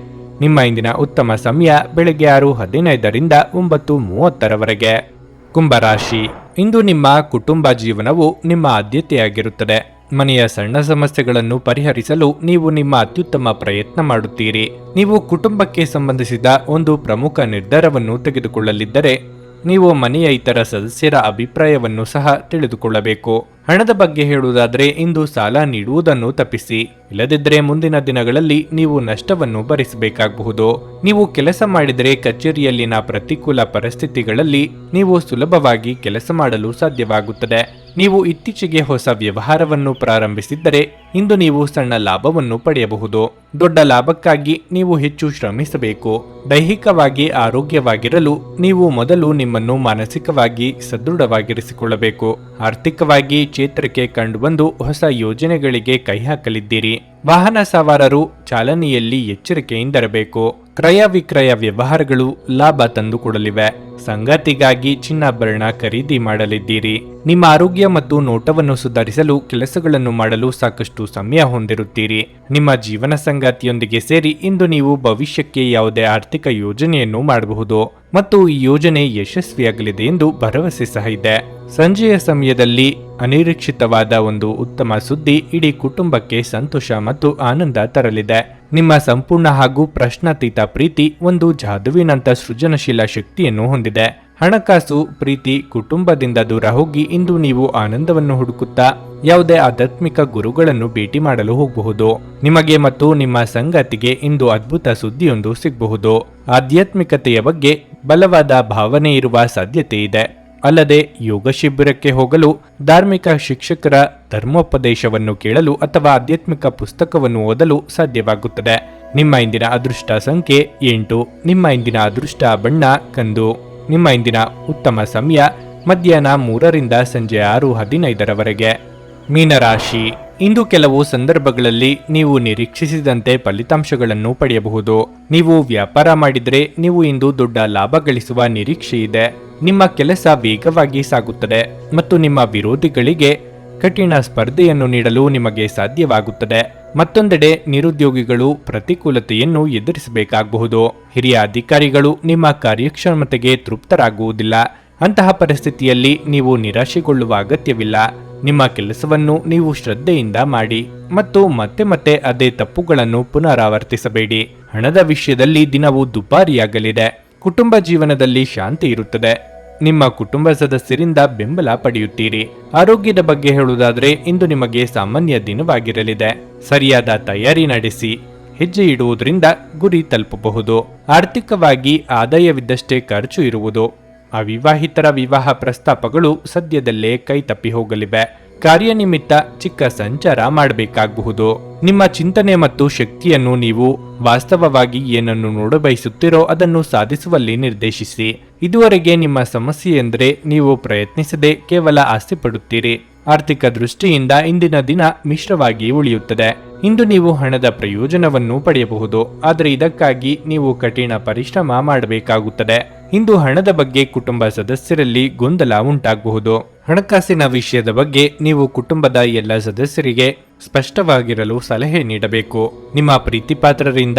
ನಿಮ್ಮ ಇಂದಿನ ಉತ್ತಮ ಸಮಯ ಬೆಳಗ್ಗೆ ಆರು ಹದಿನೈದರಿಂದ ಒಂಬತ್ತು ಮೂವತ್ತರವರೆಗೆ. ಕುಂಭರಾಶಿ. ಇಂದು ನಿಮ್ಮ ಕುಟುಂಬ ಜೀವನವು ನಿಮ್ಮ ಆದ್ಯತೆಯಾಗಿರುತ್ತದೆ. ಮನೆಯ ಸಣ್ಣ ಸಮಸ್ಯೆಗಳನ್ನು ಪರಿಹರಿಸಲು ನೀವು ನಿಮ್ಮ ಅತ್ಯುತ್ತಮ ಪ್ರಯತ್ನ ಮಾಡುತ್ತೀರಿ. ನೀವು ಕುಟುಂಬಕ್ಕೆ ಸಂಬಂಧಿಸಿದ ಒಂದು ಪ್ರಮುಖ ನಿರ್ಧಾರವನ್ನು ತೆಗೆದುಕೊಳ್ಳಲಿದ್ದರೆ, ನೀವು ಮನೆಯ ಇತರ ಸದಸ್ಯರ ಅಭಿಪ್ರಾಯವನ್ನು ಸಹ ತಿಳಿದುಕೊಳ್ಳಬೇಕು. ಹಣದ ಬಗ್ಗೆ ಹೇಳುವುದಾದರೆ ಇಂದು ಸಾಲ ನೀಡುವುದನ್ನು ತಪ್ಪಿಸಿ. ಇಲ್ಲದಿದ್ದರೆ ಮುಂದಿನ ದಿನಗಳಲ್ಲಿ ನೀವು ನಷ್ಟವನ್ನು ಭರಿಸಬೇಕಾಗಬಹುದು. ನೀವು ಕೆಲಸ ಮಾಡಿದರೆ ಕಚೇರಿಯಲ್ಲಿನ ಪ್ರತಿಕೂಲ ಪರಿಸ್ಥಿತಿಗಳಲ್ಲಿ ನೀವು ಸುಲಭವಾಗಿ ಕೆಲಸ ಮಾಡಲು ಸಾಧ್ಯವಾಗುತ್ತದೆ. ನೀವು ಇತ್ತೀಚೆಗೆ ಹೊಸ ವ್ಯವಹಾರವನ್ನು ಪ್ರಾರಂಭಿಸಿದ್ದರೆ ಇಂದು ನೀವು ಸಣ್ಣ ಲಾಭವನ್ನು ಪಡೆಯಬಹುದು. ದೊಡ್ಡ ಲಾಭಕ್ಕಾಗಿ ನೀವು ಹೆಚ್ಚು ಶ್ರಮಿಸಬೇಕು. ದೈಹಿಕವಾಗಿ ಆರೋಗ್ಯವಾಗಿರಲು ನೀವು ಮೊದಲು ನಿಮ್ಮನ್ನು ಮಾನಸಿಕವಾಗಿ ಸದೃಢವಾಗಿರಿಸಿಕೊಳ್ಳಬೇಕು. ಆರ್ಥಿಕವಾಗಿ ಚೇತರಿಕೆ ಕಂಡುಬಂದು ಹೊಸ ಯೋಜನೆಗಳಿಗೆ ಕೈ ಹಾಕಲಿದ್ದೀರಿ. ವಾಹನ ಸವಾರರು ಚಾಲನೆಯಲ್ಲಿ ಎಚ್ಚರಿಕೆಯಿಂದಿರಬೇಕು ಕ್ರಯ ವಿಕ್ರಯ ವ್ಯವಹಾರಗಳು ಲಾಭ ತಂದುಕೊಡಲಿವೆ ಸಂಗಾತಿಗಾಗಿ ಚಿನ್ನಾಭರಣ ಖರೀದಿ ಮಾಡಲಿದ್ದೀರಿ. ನಿಮ್ಮ ಆರೋಗ್ಯ ಮತ್ತು ನೋಟವನ್ನು ಸುಧಾರಿಸಲು ಕೆಲಸಗಳನ್ನು ಮಾಡಲು ಸಾಕಷ್ಟು ಸಮಯ ಹೊಂದಿರುತ್ತೀರಿ. ನಿಮ್ಮ ಜೀವನ ಸಂಗಾತಿಯೊಂದಿಗೆ ಸೇರಿ ಇಂದು ನೀವು ಭವಿಷ್ಯಕ್ಕೆ ಯಾವುದೇ ಆರ್ಥಿಕ ಯೋಜನೆಯನ್ನು ಮಾಡಬಹುದು. ಮತ್ತು ಈ ಯೋಜನೆ ಯಶಸ್ವಿಯಾಗಲಿದೆ ಎಂದು ಭರವಸೆ ಸಹ ಇದೆ. ಸಂಜೆಯ ಸಮಯದಲ್ಲಿ ಅನಿರೀಕ್ಷಿತವಾದ ಒಂದು ಉತ್ತಮ ಸುದ್ದಿ ಇಡೀ ಕುಟುಂಬಕ್ಕೆ ಸಂತೋಷ ಮತ್ತು ಆನಂದ ತರಲಿದೆ. ನಿಮ್ಮ ಸಂಪೂರ್ಣ ಹಾಗೂ ಪ್ರಶ್ನಾತೀತ ಪ್ರೀತಿ ಒಂದು ಜಾದುವಿನಂತ ಸೃಜನಶೀಲ ಶಕ್ತಿಯನ್ನು ಹೊಂದಿದೆ. ಹಣಕಾಸು, ಪ್ರೀತಿ ಕುಟುಂಬದಿಂದ ದೂರ ಹೋಗಿ ಇಂದು ನೀವು ಆನಂದವನ್ನು ಹುಡುಕುತ್ತಾ ಯಾವುದೇ ಆಧ್ಯಾತ್ಮಿಕ ಗುರುಗಳನ್ನು ಭೇಟಿ ಮಾಡಲು ಹೋಗಬಹುದು. ನಿಮಗೆ ಮತ್ತು ನಿಮ್ಮ ಸಂಗಾತಿಗೆ ಇಂದು ಅದ್ಭುತ ಸುದ್ದಿಯೊಂದು ಸಿಗಬಹುದು. ಆಧ್ಯಾತ್ಮಿಕತೆಯ ಬಗ್ಗೆ ಬಲವಾದ ಭಾವನೆ ಇರುವ ಸಾಧ್ಯತೆ ಇದೆ. ಅಲ್ಲದೆ ಯೋಗ ಶಿಬಿರಕ್ಕೆ ಹೋಗಲು ಧಾರ್ಮಿಕ ಶಿಕ್ಷಕರ ಧರ್ಮೋಪದೇಶವನ್ನು ಕೇಳಲು ಅಥವಾ ಆಧ್ಯಾತ್ಮಿಕ ಪುಸ್ತಕವನ್ನು ಓದಲು ಸಾಧ್ಯವಾಗುತ್ತದೆ. ನಿಮ್ಮ ಇಂದಿನ ಅದೃಷ್ಟ ಸಂಖ್ಯೆ ಎಂಟು. ನಿಮ್ಮ ಇಂದಿನ ಅದೃಷ್ಟ ಬಣ್ಣ ಕಂದು. ನಿಮ್ಮ ಇಂದಿನ ಉತ್ತಮ ಸಮಯ ಮಧ್ಯಾಹ್ನ ಮೂರರಿಂದ ಸಂಜೆ ಆರು ಹದಿನೈದರವರೆಗೆ. ಮೀನರಾಶಿ. ಇಂದು ಕೆಲವು ಸಂದರ್ಭಗಳಲ್ಲಿ ನೀವು ನಿರೀಕ್ಷಿಸಿದಂತೆ ಫಲಿತಾಂಶಗಳನ್ನು ಪಡೆಯಬಹುದು. ನೀವು ವ್ಯಾಪಾರ ಮಾಡಿದರೆ ನೀವು ಇಂದು ದೊಡ್ಡ ಲಾಭ ಗಳಿಸುವ ನಿರೀಕ್ಷೆ ಇದೆ. ನಿಮ್ಮ ಕೆಲಸ ವೇಗವಾಗಿ ಸಾಗುತ್ತದೆ ಮತ್ತು ನಿಮ್ಮ ವಿರೋಧಿಗಳಿಗೆ ಕಠಿಣ ಸ್ಪರ್ಧೆಯನ್ನು ನೀಡಲು ನಿಮಗೆ ಸಾಧ್ಯವಾಗುತ್ತದೆ. ಮತ್ತೊಂದೆಡೆ ನಿರುದ್ಯೋಗಿಗಳು ಪ್ರತಿಕೂಲತೆಯನ್ನು ಎದುರಿಸಬೇಕಾಗಬಹುದು. ಹಿರಿಯ ಅಧಿಕಾರಿಗಳು ನಿಮ್ಮ ಕಾರ್ಯಕ್ಷಮತೆಗೆ ತೃಪ್ತರಾಗುವುದಿಲ್ಲ. ಅಂತಹ ಪರಿಸ್ಥಿತಿಯಲ್ಲಿ ನೀವು ನಿರಾಶೆಗೊಳ್ಳುವ ಅಗತ್ಯವಿಲ್ಲ. ನಿಮ್ಮ ಕೆಲಸವನ್ನು ನೀವು ಶ್ರದ್ಧೆಯಿಂದ ಮಾಡಿ ಮತ್ತು ಮತ್ತೆ ಮತ್ತೆ ಅದೇ ತಪ್ಪುಗಳನ್ನು ಪುನರಾವರ್ತಿಸಬೇಡಿ. ಹಣದ ವಿಷಯದಲ್ಲಿ ದಿನವು ದುಬಾರಿಯಾಗಲಿದೆ. ಕುಟುಂಬ ಜೀವನದಲ್ಲಿ ಶಾಂತಿ ಇರುತ್ತದೆ. ನಿಮ್ಮ ಕುಟುಂಬ ಸದಸ್ಯರಿಂದ ಬೆಂಬಲ ಪಡೆಯುತ್ತೀರಿ. ಆರೋಗ್ಯದ ಬಗ್ಗೆ ಹೇಳುವುದಾದರೆ ಇಂದು ನಿಮಗೆ ಸಾಮಾನ್ಯ ದಿನವಾಗಿರಲಿದೆ. ಸರಿಯಾದ ತಯಾರಿ ನಡೆಸಿ ಹೆಜ್ಜೆ ಇಡುವುದರಿಂದ ಗುರಿ ತಲುಪಬಹುದು. ಆರ್ಥಿಕವಾಗಿ ಆದಾಯವಿದ್ದಷ್ಟೇ ಖರ್ಚು ಇರುವುದು. ಅವಿವಾಹಿತರ ವಿವಾಹ ಪ್ರಸ್ತಾಪಗಳು ಸದ್ಯದಲ್ಲೇ ಕೈ ತಪ್ಪಿ ಹೋಗಲಿವೆ. ಕಾರ್ಯನಿಮಿತ್ತ ಚಿಕ್ಕ ಸಂಚಾರ ಮಾಡಬೇಕಾಗಬಹುದು ನಿಮ್ಮ ಚಿಂತನೆ ಮತ್ತು ಶಕ್ತಿಯನ್ನು ನೀವು ವಾಸ್ತವವಾಗಿ ಏನನ್ನು ನೋಡಬಯಸುತ್ತೀರೋ ಅದನ್ನು ಸಾಧಿಸುವಲ್ಲಿ ನಿರ್ದೇಶಿಸಿ. ಇದುವರೆಗೆ ನಿಮ್ಮ ಸಮಸ್ಯೆ ಎಂದರೆ ನೀವು ಪ್ರಯತ್ನಿಸದೆ ಕೇವಲ ಆಸೆ ಪಡುತ್ತೀರಿ ಆರ್ಥಿಕ ದೃಷ್ಟಿಯಿಂದ ಇಂದಿನ ದಿನ ಮಿಶ್ರವಾಗಿ ಉಳಿಯುತ್ತದೆ. ಇಂದು ನೀವು ಹಣದ ಪ್ರಯೋಜನವನ್ನು ಪಡೆಯಬಹುದು. ಆದರೆ ಇದಕ್ಕಾಗಿ ನೀವು ಕಠಿಣ ಪರಿಶ್ರಮ ಮಾಡಬೇಕಾಗುತ್ತದೆ. ಇಂದು ಹಣದ ಬಗ್ಗೆ ಕುಟುಂಬ ಸದಸ್ಯರಲ್ಲಿ ಗೊಂದಲ ಉಂಟಾಗಬಹುದು. ಹಣಕಾಸಿನ ವಿಷಯದ ಬಗ್ಗೆ ನೀವು ಕುಟುಂಬದ ಎಲ್ಲ ಸದಸ್ಯರಿಗೆ ಸ್ಪಷ್ಟವಾಗಿರಲು ಸಲಹೆ ನೀಡಬೇಕು. ನಿಮ್ಮ ಪ್ರೀತಿಪಾತ್ರರಿಂದ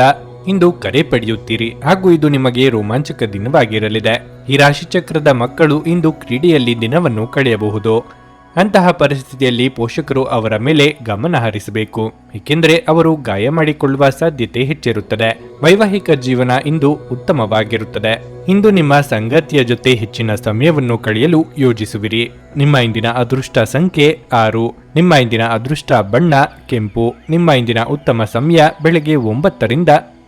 ಇಂದು ಕರೆ ಪಡೆಯುತ್ತೀರಿ. ಹಾಗೂ ಇದು ನಿಮಗೆ ರೋಮಾಂಚಕ ದಿನವಾಗಿರಲಿದೆ. ಈ ರಾಶಿಚಕ್ರದ ಮಕ್ಕಳು ಇಂದು ಕ್ರೀಡೆಯಲ್ಲಿ ದಿನವನ್ನು ಕಳೆಯಬಹುದು. ಅಂತಹ ಪರಿಸ್ಥಿತಿಯಲ್ಲಿ ಪೋಷಕರು ಅವರ ಮೇಲೆ ಗಮನ ಹರಿಸಬೇಕು. ಏಕೆಂದರೆ ಅವರು ಗಾಯ ಮಾಡಿಕೊಳ್ಳುವ ಸಾಧ್ಯತೆ ಹೆಚ್ಚಿರುತ್ತದೆ. ವೈವಾಹಿಕ ಜೀವನ ಇಂದು ಉತ್ತಮವಾಗಿರುತ್ತದೆ. ಇಂದು ನಿಮ್ಮ ಸಂಗತಿಯ ಜೊತೆ ಹೆಚ್ಚಿನ ಸಮಯವನ್ನು ಕಳೆಯಲು ಯೋಜಿಸುವಿರಿ. ನಿಮ್ಮ ಇಂದಿನ ಅದೃಷ್ಟ ಸಂಖ್ಯೆ ಆರು. ನಿಮ್ಮ ಇಂದಿನ ಅದೃಷ್ಟ ಬಣ್ಣ ಕೆಂಪು. ನಿಮ್ಮ ಇಂದಿನ ಉತ್ತಮ ಸಮಯ ಬೆಳಗ್ಗೆ ಒಂಬತ್ತರಿಂದ